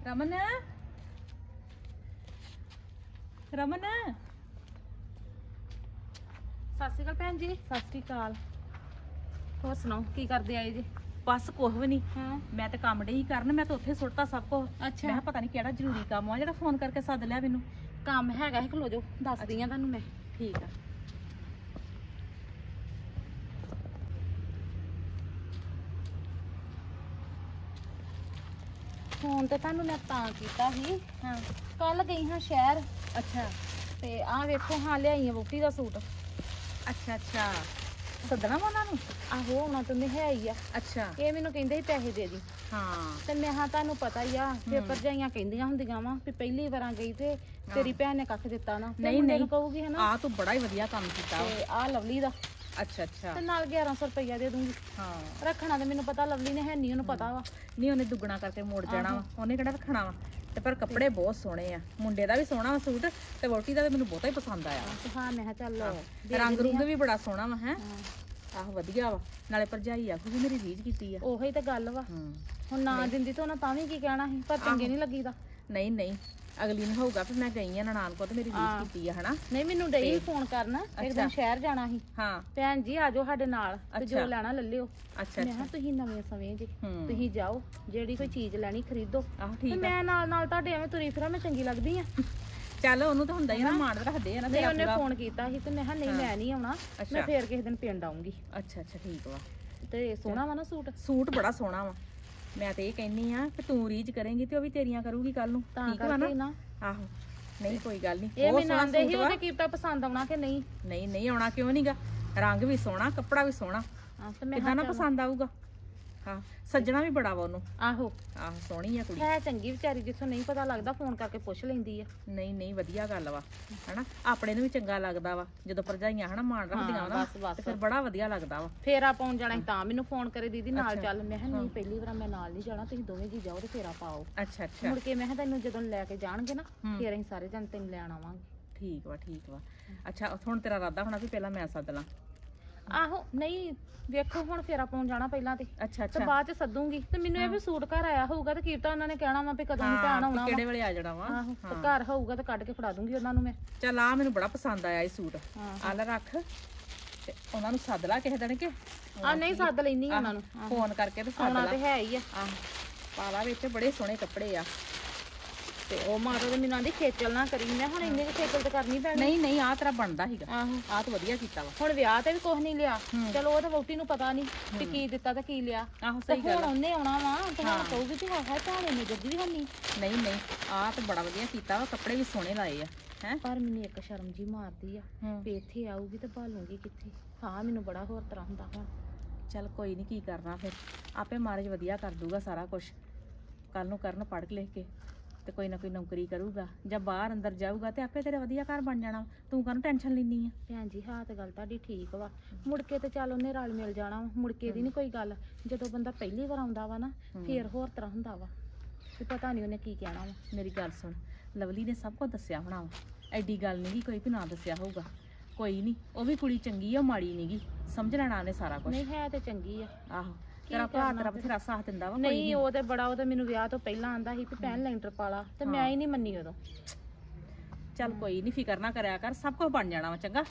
ਰਮਨ? ਰਮਨ? ਸਤਿ ਸ਼੍ਰੀ ਅਕਾਲ ਭੈਣ ਜੀ। ਸਤਿ ਸ਼੍ਰੀ ਅਕਾਲ। ਹੋਰ ਸੁਣਾਓ ਕੀ ਕਰਦੇ ਆਏ ਜੀ? ਬਸ ਕੁਝ ਵੀ ਨਹੀਂ ਹਾਂ। ਮੈਂ ਤਾਂ ਕੰਮ ਡਈ ਕਰਨ ਮੈਂ ਤਾਂ ਉੱਥੇ ਸੁੱਟਤਾ ਸਭ ਕੁਝ ਅੱਛਾ। ਮੈਂ ਕਿਹਾ ਪਤਾ ਨਹੀਂ ਕਿਹੜਾ ਜ਼ਰੂਰੀ ਕੰਮ ਆ ਜਿਹੜਾ ਫੋਨ ਕਰਕੇ ਸੱਦ ਲਿਆ ਮੈਨੂੰ। ਕੰਮ ਹੈਗਾ ਹੈ ਖਲੋ ਜੋ ਦੱਸਦੀ ਆ ਤੁਹਾਨੂੰ ਮੈਂ। ਠੀਕ ਆ। ਫੋਨ ਤੇ ਤੁਹਾਨੂੰ ਮੈਂ ਤਾਂ ਕੀਤਾ ਸੀ। ਹਾਂ। ਕੱਲ ਗਈ ਹਾਂ ਸ਼ਹਿਰ। ਅੱਛਾ। ਤੇ ਆਹ ਵੇਖੋ ਹਾਂ ਲਿਆਈ ਆ ਵੋਟੀ ਦਾ ਸੂਟ। ਅੱਛਾ ਅੱਛਾ। ਸੱਦਣਾ ਵਾ ਉਹਨਾਂ ਨੂੰ? ਆਹੋ ਉਹਨਾਂ ਤੋਂ ਮੈਂ ਹੈ ਹੀ ਆ। ਅੱਛਾ। ਇਹ ਮੈਨੂੰ ਕਹਿੰਦੇ ਸੀ ਪੈਸੇ ਦੇ ਦੀ। ਹਾਂ। ਤੇ ਮੈਂ ਹਾਂ ਤੁਹਾਨੂੰ ਪਤਾ ਹੀ ਆ ਕਿ ਭਰਜਾਈਆਂ ਕਹਿੰਦੀਆਂ ਹੁੰਦੀਆਂ ਵਾ ਵੀ ਪਹਿਲੀ ਵਾਰਾਂ ਗਈ ਤੇ ਤੇਰੀ ਭੈਣ ਨੇ ਕੱਖ ਦਿੱਤਾ ਨਾ। ਤੇ ਨਹੀਂ, ਮੁੰਡੇ ਨੂੰ ਨਹੀਂ। ਕਹੂਗੀ ਹਨਾ? ਆ ਤੂੰ ਬੜਾ ਹੀ ਵਧੀਆ ਕੰਮ ਕੀਤਾ। ਵਾ। ਤੇ ਆਹ ਲਵਲੀ ਦਾ। ਅੱਛਾ ਅੱਛਾ। ਤੇ ਨਾਲ 1100 ਰੁਪਈਆ ਦੇ ਦੂੰਗੀ। ਹਾਂ। ਰੱਖਣਾ ਤੇ ਮੈਨੂੰ ਪਤਾ ਲਵਲੀ ਨੇ ਹੈ ਨਹੀਂ ਉਹਨੂੰ ਪਤਾ ਵਾ। ਨਹੀਂ ਉਹਨੇ ਦੁੱਗਣਾ ਕਰਕੇ ਮੋੜ ਜਾਣਾ ਵਾ। ਉਹਨੇ ਕਿਹੜਾ ਰੱਖਣਾ ਵਾ? ਤੇ ਪਰ ਕੱਪੜੇ ਬਹੁਤ ਸੋਹਣੇ ਆ। ਮੁੰਡੇ ਦਾ ਵੀ ਸੋਹਣਾ ਵਾ ਸੂਟ ਤੇ ਵੋਟੀ ਦਾ ਤੇ ਮੈਨੂੰ ਬਹੁਤਾ ਹੀ ਪਸੰਦ ਆਇਆ। ਹਾਂ ਮੈਂ ਕਿਹਾ ਚੱਲ ਰੰਗ ਰੁੰਗ ਆ। ਵੀ ਬੜਾ ਸੋਹਣਾ ਵਾ ਹੈ? ਆਹ ਵਧੀਆ ਵਾ। ਨਾਲੇ ਭਰਜਾਈ ਆਖੂਗੀ ਮੇਰੀ ਰੀਝ ਕੀਤੀ ਆ। ਉਹੀ ਤਾਂ ਗੱਲ ਵਾ। ਹੂੰ। ਹੁਣ ਨਾ ਦਿੰਦੀ ਤਾਂ ਉਹਨਾਂ ਤਾਂ ਵੀ ਕੀ ਕਹਿਣਾ ਸੀ ਪਰ ਚੰਗੇ ਨਹੀਂ ਲੱਗੀਦਾ। ਨਹੀਂ ਨਹੀਂ ਅਗਲੀ ਨੂੰ ਹੋਊਗਾ ਵੀ ਮੈਂ ਗਈ ਆ ਨਨਾਣ ਕੋ ਤੇ ਮੇਰੀ ਹਾਂ। ਰੀਝ ਕੀਤੀ ਆ ਹਨਾ? ਨਹੀਂ ਮੈਨੂੰ ਡਈ ਫੋਨ ਕਰਨ ਇੱਕ ਅੱਛਾ। ਦਿਨ ਸ਼ਹਿਰ ਜਾਣਾ ਸੀ। ਹਾਂ। ਭੈਣ ਜੀ ਆਜੋ ਸਾਡੇ ਨਾਲ ਤੇ ਜੋ ਅੱਛਾ। ਲੈਣਾ ਲੈ ਲਿਓ। ਅੱਛਾ ਮੈਂ ਕਿਹਾ ਤੁਸੀਂ ਨਵੇਂ ਸਮੇਂ ਜੀ ਹੂੰ। ਤੁਸੀਂ ਜਾਓ ਜਿਹੜੀ ਕੋਈ ਚੀਜ਼ ਲੈਣੀ ਖਰੀਦੋ। ਆਹੋ ਤੇ ਠੀਕ ਆ। ਮੈਂ ਨਾਲ ਨਾਲ ਤੁਹਾਡੇ ਐਵੇਂ ਤੁਰੀ ਫਿਰਾਂ ਮੈਂ ਚੰਗੀ ਲੱਗਦੀ ਆ। ਚੱਲ ਉਹਨੂੰ ਤਾਂ ਹੁੰਦਾ ਹੀ ਨਾ ਮਾਣ ਰੱਖਦੇ ਆ ਨਾ ਨਹੀਂ ਤੇਰਾ ਉਹਨੇ ਪੂਰਾ। ਫੋਨ ਕੀਤਾ ਸੀ ਤੇ ਮੈਂ ਕਿਹਾ ਨਹੀਂ ਮੈਂ ਨਹੀਂ ਆਉਣਾ ਅੱਛਾ। ਮੈਂ ਫੇਰ ਕਿਸੇ ਦਿਨ ਪਿੰਡ ਆਉਂਗੀ। ਅੱਛਾ ਅੱਛਾ ਠੀਕ ਵਾ। ਤੇ ਸੋਹਣਾ ਵਾ ਨਾ ਸੂਟ? ਸੂਟ ਬੜਾ ਸੋਹਣਾ ਵਾ। ਮੈਂ ਤੇ ਇਹ ਕਹਿੰਨੀ ਆ ਕਿ ਤੂੰ ਰੀਝ ਕਰੇਂਗੀ ਤੇ ਉਹ ਵੀ ਤੇਰੀਆਂ ਕਰੂਗੀ ਕੱਲ ਨੂੰ ਤਾਂ ਠੀਕ ਵਾ ਕਰਕੇ ਨਾ? ਆਹੋ ਨਹੀਂ ਕੋਈ ਗੱਲ ਨਹੀਂ। ਇਹ ਬਹੁਤ ਮੈਨੂੰ ਸੋਹਣਾ ਆਂਦੇ ਸੀ ਸੂਟ ਵਾ। ਉਹਦੇ ਕੀਪਤਾ ਪਸੰਦ ਆਉਣਾ ਕਿ ਨਹੀਂ? ਨਹੀਂ ਨਹੀਂ ਆਉਣਾ ਕਿਉਂ ਨਹੀਂਗਾ ਰੰਗ ਵੀ ਸੋਹਣਾ ਕੱਪੜਾ ਵੀ ਸੋਹਣਾ। ਹਾਂ ਤੇ ਮੈਂ ਕਿਦਾਂ ਨਾ ਕਿਹਾ ਚੱਲ। ਪਸੰਦ ਆਊਗਾ? ਹਾਂ ਸੱਜਣਾ ਵੀ ਬੜਾ ਵਾ ਉਹਨੂੰ। ਆਹੋ। ਆਹੋ ਸੋਹਣੀ ਆ ਕੁੜੀ। ਹੈ ਚੰਗੀ ਵਿਚਾਰੀ ਜਿੱਥੋਂ ਨਹੀਂ ਪਤਾ ਲੱਗਦਾ ਫੋਨ ਕਰਕੇ ਪੁੱਛ ਲੈਂਦੀ ਆ। ਨਹੀਂ ਨਹੀਂ ਵਧੀਆ ਗੱਲ ਵਾ ਹਨਾ? ਆਪਣੇ ਨੂੰ ਵੀ ਚੰਗਾ ਲੱਗਦਾ ਵਾ ਜਦੋਂ ਭਰਜਾਈਆਂ ਹਨਾ ਮਾਣ ਰੱਖਦੀਆਂ ਨਾ ਬਸ, ਬਸ। ਤੇ ਫਿਰ ਬੜਾ ਵਧੀਆ ਲੱਗਦਾ ਵਾ। ਫੇਰਾ ਪਾਉਣ ਜਾਣਾ ਸੀ ਤਾਂ ਮੈਨੂੰ ਫੋਨ ਕਰੇ ਦੀਦੀ ਨਾਲ। ਚੱਲ। ਮੈਂ ਕਿਹਾ ਨਹੀਂ ਪਹਿਲੀ ਵਾਰ ਮੈਂ ਨਾਲ ਨਹੀਂ ਜਾਣਾ ਤੁਸੀਂ ਦੋਵੇਂ ਜੀ ਜਾਓ ਤੇ ਫੇਰਾ ਪਾਓ। ਅੱਛਾ ਅੱਛਾ। ਮੁੜ ਕੇ ਮੈਂ ਕਿਹਾ ਤੈਨੂੰ ਜਦੋਂ ਲੈ ਕੇ ਜਾਣਗੇ ਨਾ ਹੂੰ। ਫੇਰ ਅਸੀਂ ਸਾਰੇ ਜਣ ਤੈਨੂੰ ਲੈਣ ਆਵਾਂਗੇ। ਠੀਕ ਵਾ ਠੀਕ ਵਾ। ਅੱਛਾ ਹੁਣ ਤੇਰਾ ਇਰਾਦਾ ਹੋਣਾ ਵੀ ਪਹਿਲਾਂ ਮੈਂ ਸੱਦ ਲਾਂ। ਆਹੋ ਨਹੀਂ ਵੇਖੋ ਹੁਣ ਫੇਰਾ ਪਾਉਣ ਜਾਣਾ ਪਹਿਲਾਂ ਤੇ। ਅੱਛਾ ਤੇ ਅੱਛਾ। ਬਾਅਦ ਚ ਸੱਦੂਗੀ। ਤੇ ਮੈਨੂੰ ਇਹ ਵੀ ਸੂਟ ਘਰ ਆਇਆ ਹੋਊਗਾ ਤੇ ਕੀਰਤਾ ਉਹਨਾਂ ਨੇ ਕਹਿਣਾ ਵਾ ਵੀ ਕਦੋਂ ਨੂੰ ਭੈਣ ਹਾਂ ਆਉਣਾ ਵੀ ਵਾ। ਕਿਹੜੇ ਵੇਲੇ ਆ ਜਾਣਾ ਵਾ? ਆਹੋ ਤੇ ਘਰ ਹੋਊਗਾ ਤੇ ਕੱਢ ਕੇ ਫੜਾ ਦੂੰਗੀ ਉਹਨਾਂ ਨੂੰ ਮੈਂ। ਚੱਲ ਆ ਮੈਨੂੰ ਬੜਾ ਪਸੰਦ ਆਇਆ ਇਹ ਸੂਟ। ਹਾਂ ਆ ਲੈ ਰੱਖ ਤੇ ਉਹਨਾਂ ਨੂੰ ਸੱਦ ਲਾ ਕਿਸੇ ਦਿਨ ਕਿ? ਆ ਨਹੀਂ ਸੱਦ ਲੈਣੀ ਉਹਨਾਂ ਨੂੰ। ਆਹੋ। ਫੋਨ ਕਰਕੇ ਤੇ ਸੱਦ ਆਉਣਾ ਲਾ। ਤੇ ਹੈ ਹੀ ਆ। ਆਹ ਪਾਲਾ ਵਿੱਚ ਬੜੇ ਸੋਹਣੇ ਕੱਪੜੇ ਆ। ਤੇ ਉਹ ਮਾਤਾ ਤੇ ਮੈਨੂੰ ਆਂਦੀ ਖੇਚਲ ਨਾ ਕਰੀ ਮੈਂ ਹੁਣ ਇੰਨੀ ਖੇਚਲ ਤੇ ਕਰਨੀ ਪੈਣੀ। ਨਹੀਂ ਨਹੀਂ ਆ ਤੇਰਾ ਬਣਦਾ ਸੀਗਾ। ਆਹੋ। ਆ ਤਾਂ ਵਧੀਆ ਕੀਤਾ ਵਾ। ਹੁਣ ਵਿਆਹ ਤੇ ਵੀ ਕੁਝ ਨਹੀਂ ਲਿਆ। ਚਲੋ ਉਹ ਤਾਂ ਵੋਟੀ ਨੂੰ ਪਤਾ ਨਹੀਂ ਕਿ ਕੀ ਦਿੱਤਾ ਤੇ ਕੀ ਲਿਆ। ਆਹੋ ਸਹੀ ਹੁਣ ਗੱਲ ਆ। ਉਹਨੇ ਆਉਣਾ ਵਾ ਤੇ ਹੁਣ। ਕਹੂਗੀ ਕਿ ਹਾਂ ਹੈ ਭਾਣੇ ਨੇ ਜੱਦੀ ਵੀ ਹੰਨੀ ਨਹੀਂ ਨਹੀਂ ਆ ਤਾਂ ਬੜਾ ਵਧੀਆ ਕੀਤਾ ਵਾ ਕੱਪੜੇ ਵੀ ਸੋਹਣੇ ਲਾਏ ਆ ਹੈ? ਪਰ ਮੈਨੂੰ ਇੱਕ ਸ਼ਰਮ ਜੀ ਮਾਰਦੀ ਆ ਵੀ ਇੱਥੇ ਆਊਗੀ ਤੇ ਭਾਲੂਗੀ ਕਿੱਥੇ? ਹਾਂ ਮੈਨੂੰ ਬੜਾ ਹੋਰ ਤਰ੍ਹਾਂ ਹੁੰਦਾ ਹੁਣ। ਚੱਲ ਕੋਈ ਨਹੀਂ ਕੀ ਕਰਨਾ ਫਿਰ? ਆਪੇ ਮਹਾਰਾਜ ਵਧੀਆ ਕਰ ਦੂਗਾ ਸਾਰਾ ਕੁਝ ਕੱਲ ਨੂੰ ਕਰਨ ਪੜ੍ਹ ਲਿਖ ਕੇ। ਤੇ ਕੋਈ ਨਾ ਕੋਈ ਨੌਕਰੀ ਕਰੂਗਾ ਜਾਂ ਬਾਹਰ ਅੰਦਰ ਜਾਊਗਾ ਤੇ ਆਪੇ ਤੇਰਾ ਵਧੀਆ ਘਰ ਬਣ ਜਾਣਾ। ਤੂੰ ਕਾਹਨੂੰ ਟੈਨਸ਼ਨ ਲੈਣੀ ਆ? ਭੈਣ ਜੀ ਹਾਂ ਤੇ ਗੱਲ ਤੁਹਾਡੀ ਠੀਕ ਵਾ। ਮੁੜ ਕੇ ਤੇ ਚੱਲ ਉਹਨੇ ਰਲ ਮਿਲ ਜਾਣਾ ਵਾ, ਮੁੜ ਕੇ ਦੀ ਨਹੀਂ ਕੋਈ ਗੱਲ। ਜਦੋਂ ਬੰਦਾ ਪਹਿਲੀ ਵਾਰ ਆਉਂਦਾ ਵਾ ਨਾ ਫੇਰ ਹੋਰ ਤਰ੍ਹਾਂ ਹੁੰਦਾ ਵਾ। ਵੀ ਪਤਾ ਨਹੀਂ ਉਹਨੇ ਕੀ ਕਹਿਣਾ ਵਾ। ਮੇਰੀ ਗੱਲ ਸੁਣ ਲਵਲੀ ਨੇ ਸਭ ਕੁਝ ਦੱਸਿਆ ਹੋਣਾ ਵਾ। ਐਡੀ ਗੱਲ ਨਹੀਂ ਕੋਈ ਵੀ ਨਾ ਦੱਸਿਆ ਹੋਊਗਾ। ਕੋਈ ਨਹੀਂ ਉਹ ਵੀ ਕੁੜੀ ਚੰਗੀ ਆ ਮਾੜੀ ਨਹੀਂਗੀ ਸਮਝ ਲੈਣਾ ਉਹਨੇ ਸਾਰਾ ਕੁਝ ਨਹੀਂ ਹੈ ਤੇ ਚੰਗੀ ਆ। ਆਹੋ। ਤੇਰਾ ਭਰਾ ਤੇਰਾ? ਬਥੇਰਾ ਸਾਥ ਦਿੰਦਾ ਵਾ ਕੋਈ ਨਹੀਂ ਉਹ ਤੇ ਬੜਾ ਉਹ ਤੇ ਮੈਨੂੰ ਵਿਆਹ ਤੋਂ ਪਹਿਲਾਂ ਆਂਦਾ ਸੀ ਵੀ ਭੈਣ ਲੈਂਟਰ ਪਾਲਾ ਤੇ ਮੈਂ ਹੀ। ਨਹੀਂ ਮੰਨੀ ਉਦੋਂ। ਚੱਲ ਕੋਈ ਨਹੀਂ ਫਿਕਰ ਨਾ ਕਰਿਆ ਕਰ ਸਭ ਕੁਝ ਬਣ ਜਾਣਾ ਵਾ ਚੰਗਾ।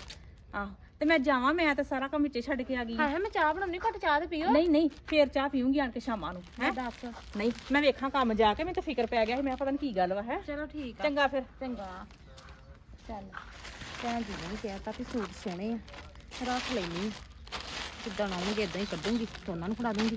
ਆਹੋ ਤੇ ਮੈਂ ਜਾਵਾਂ ਮੈਂ ਤੇ ਸਾਰਾ ਕੰਮ ਵਿੱਚੇ ਛੱਡ ਕੇ ਆ ਗਈ ਆਂ। ਹਾਂ ਮੈਂ ਚਾਹ ਬਣਾਉਣੀ ਘੱਟ ਚਾਹ ਤੇ ਪੀਓ। ਨਹੀਂ ਨਹੀਂ ਫੇਰ ਚਾਹ ਪੀਉਂਗੀ ਆਣ ਕੇ ਸ਼ਾਮਾਂ ਨੂੰ ਹੈ? ਮੈਂ ਦੱਸ। ਨਹੀਂ ਮੈਂ ਵੇਖਾਂ ਕੰਮ ਜਾ ਕੇ ਮੈਨੂੰ ਤਾਂ ਫਿਕਰ ਪੈ ਗਿਆ ਸੀ ਮੈਂ ਪਤਾ ਨਹੀਂ ਕੀ ਗੱਲ ਵਾ ਹੈ? ਚਲੋ ਠੀਕ ਆ। ਚੰਗਾ ਫਿਰ। ਚੰਗਾ। ਚੱਲ ਭੈਣ ਜੀ ਨੇ ਵੀ ਕਹਿਤਾ ਕਿ ਸੂਟ ਸੋਹਣੇ ਆ ਰੱਖ ਲੈਣੀ ਜਿੱਦਾਂ ਆਉਣਗੇ ਇਦਾਂ ਹੀ ਕੱਢੂੰਗੀ ਤੇ ਉਹਨਾਂ ਨੂੰ ਫੜਾ ਦੂੰਗੀ।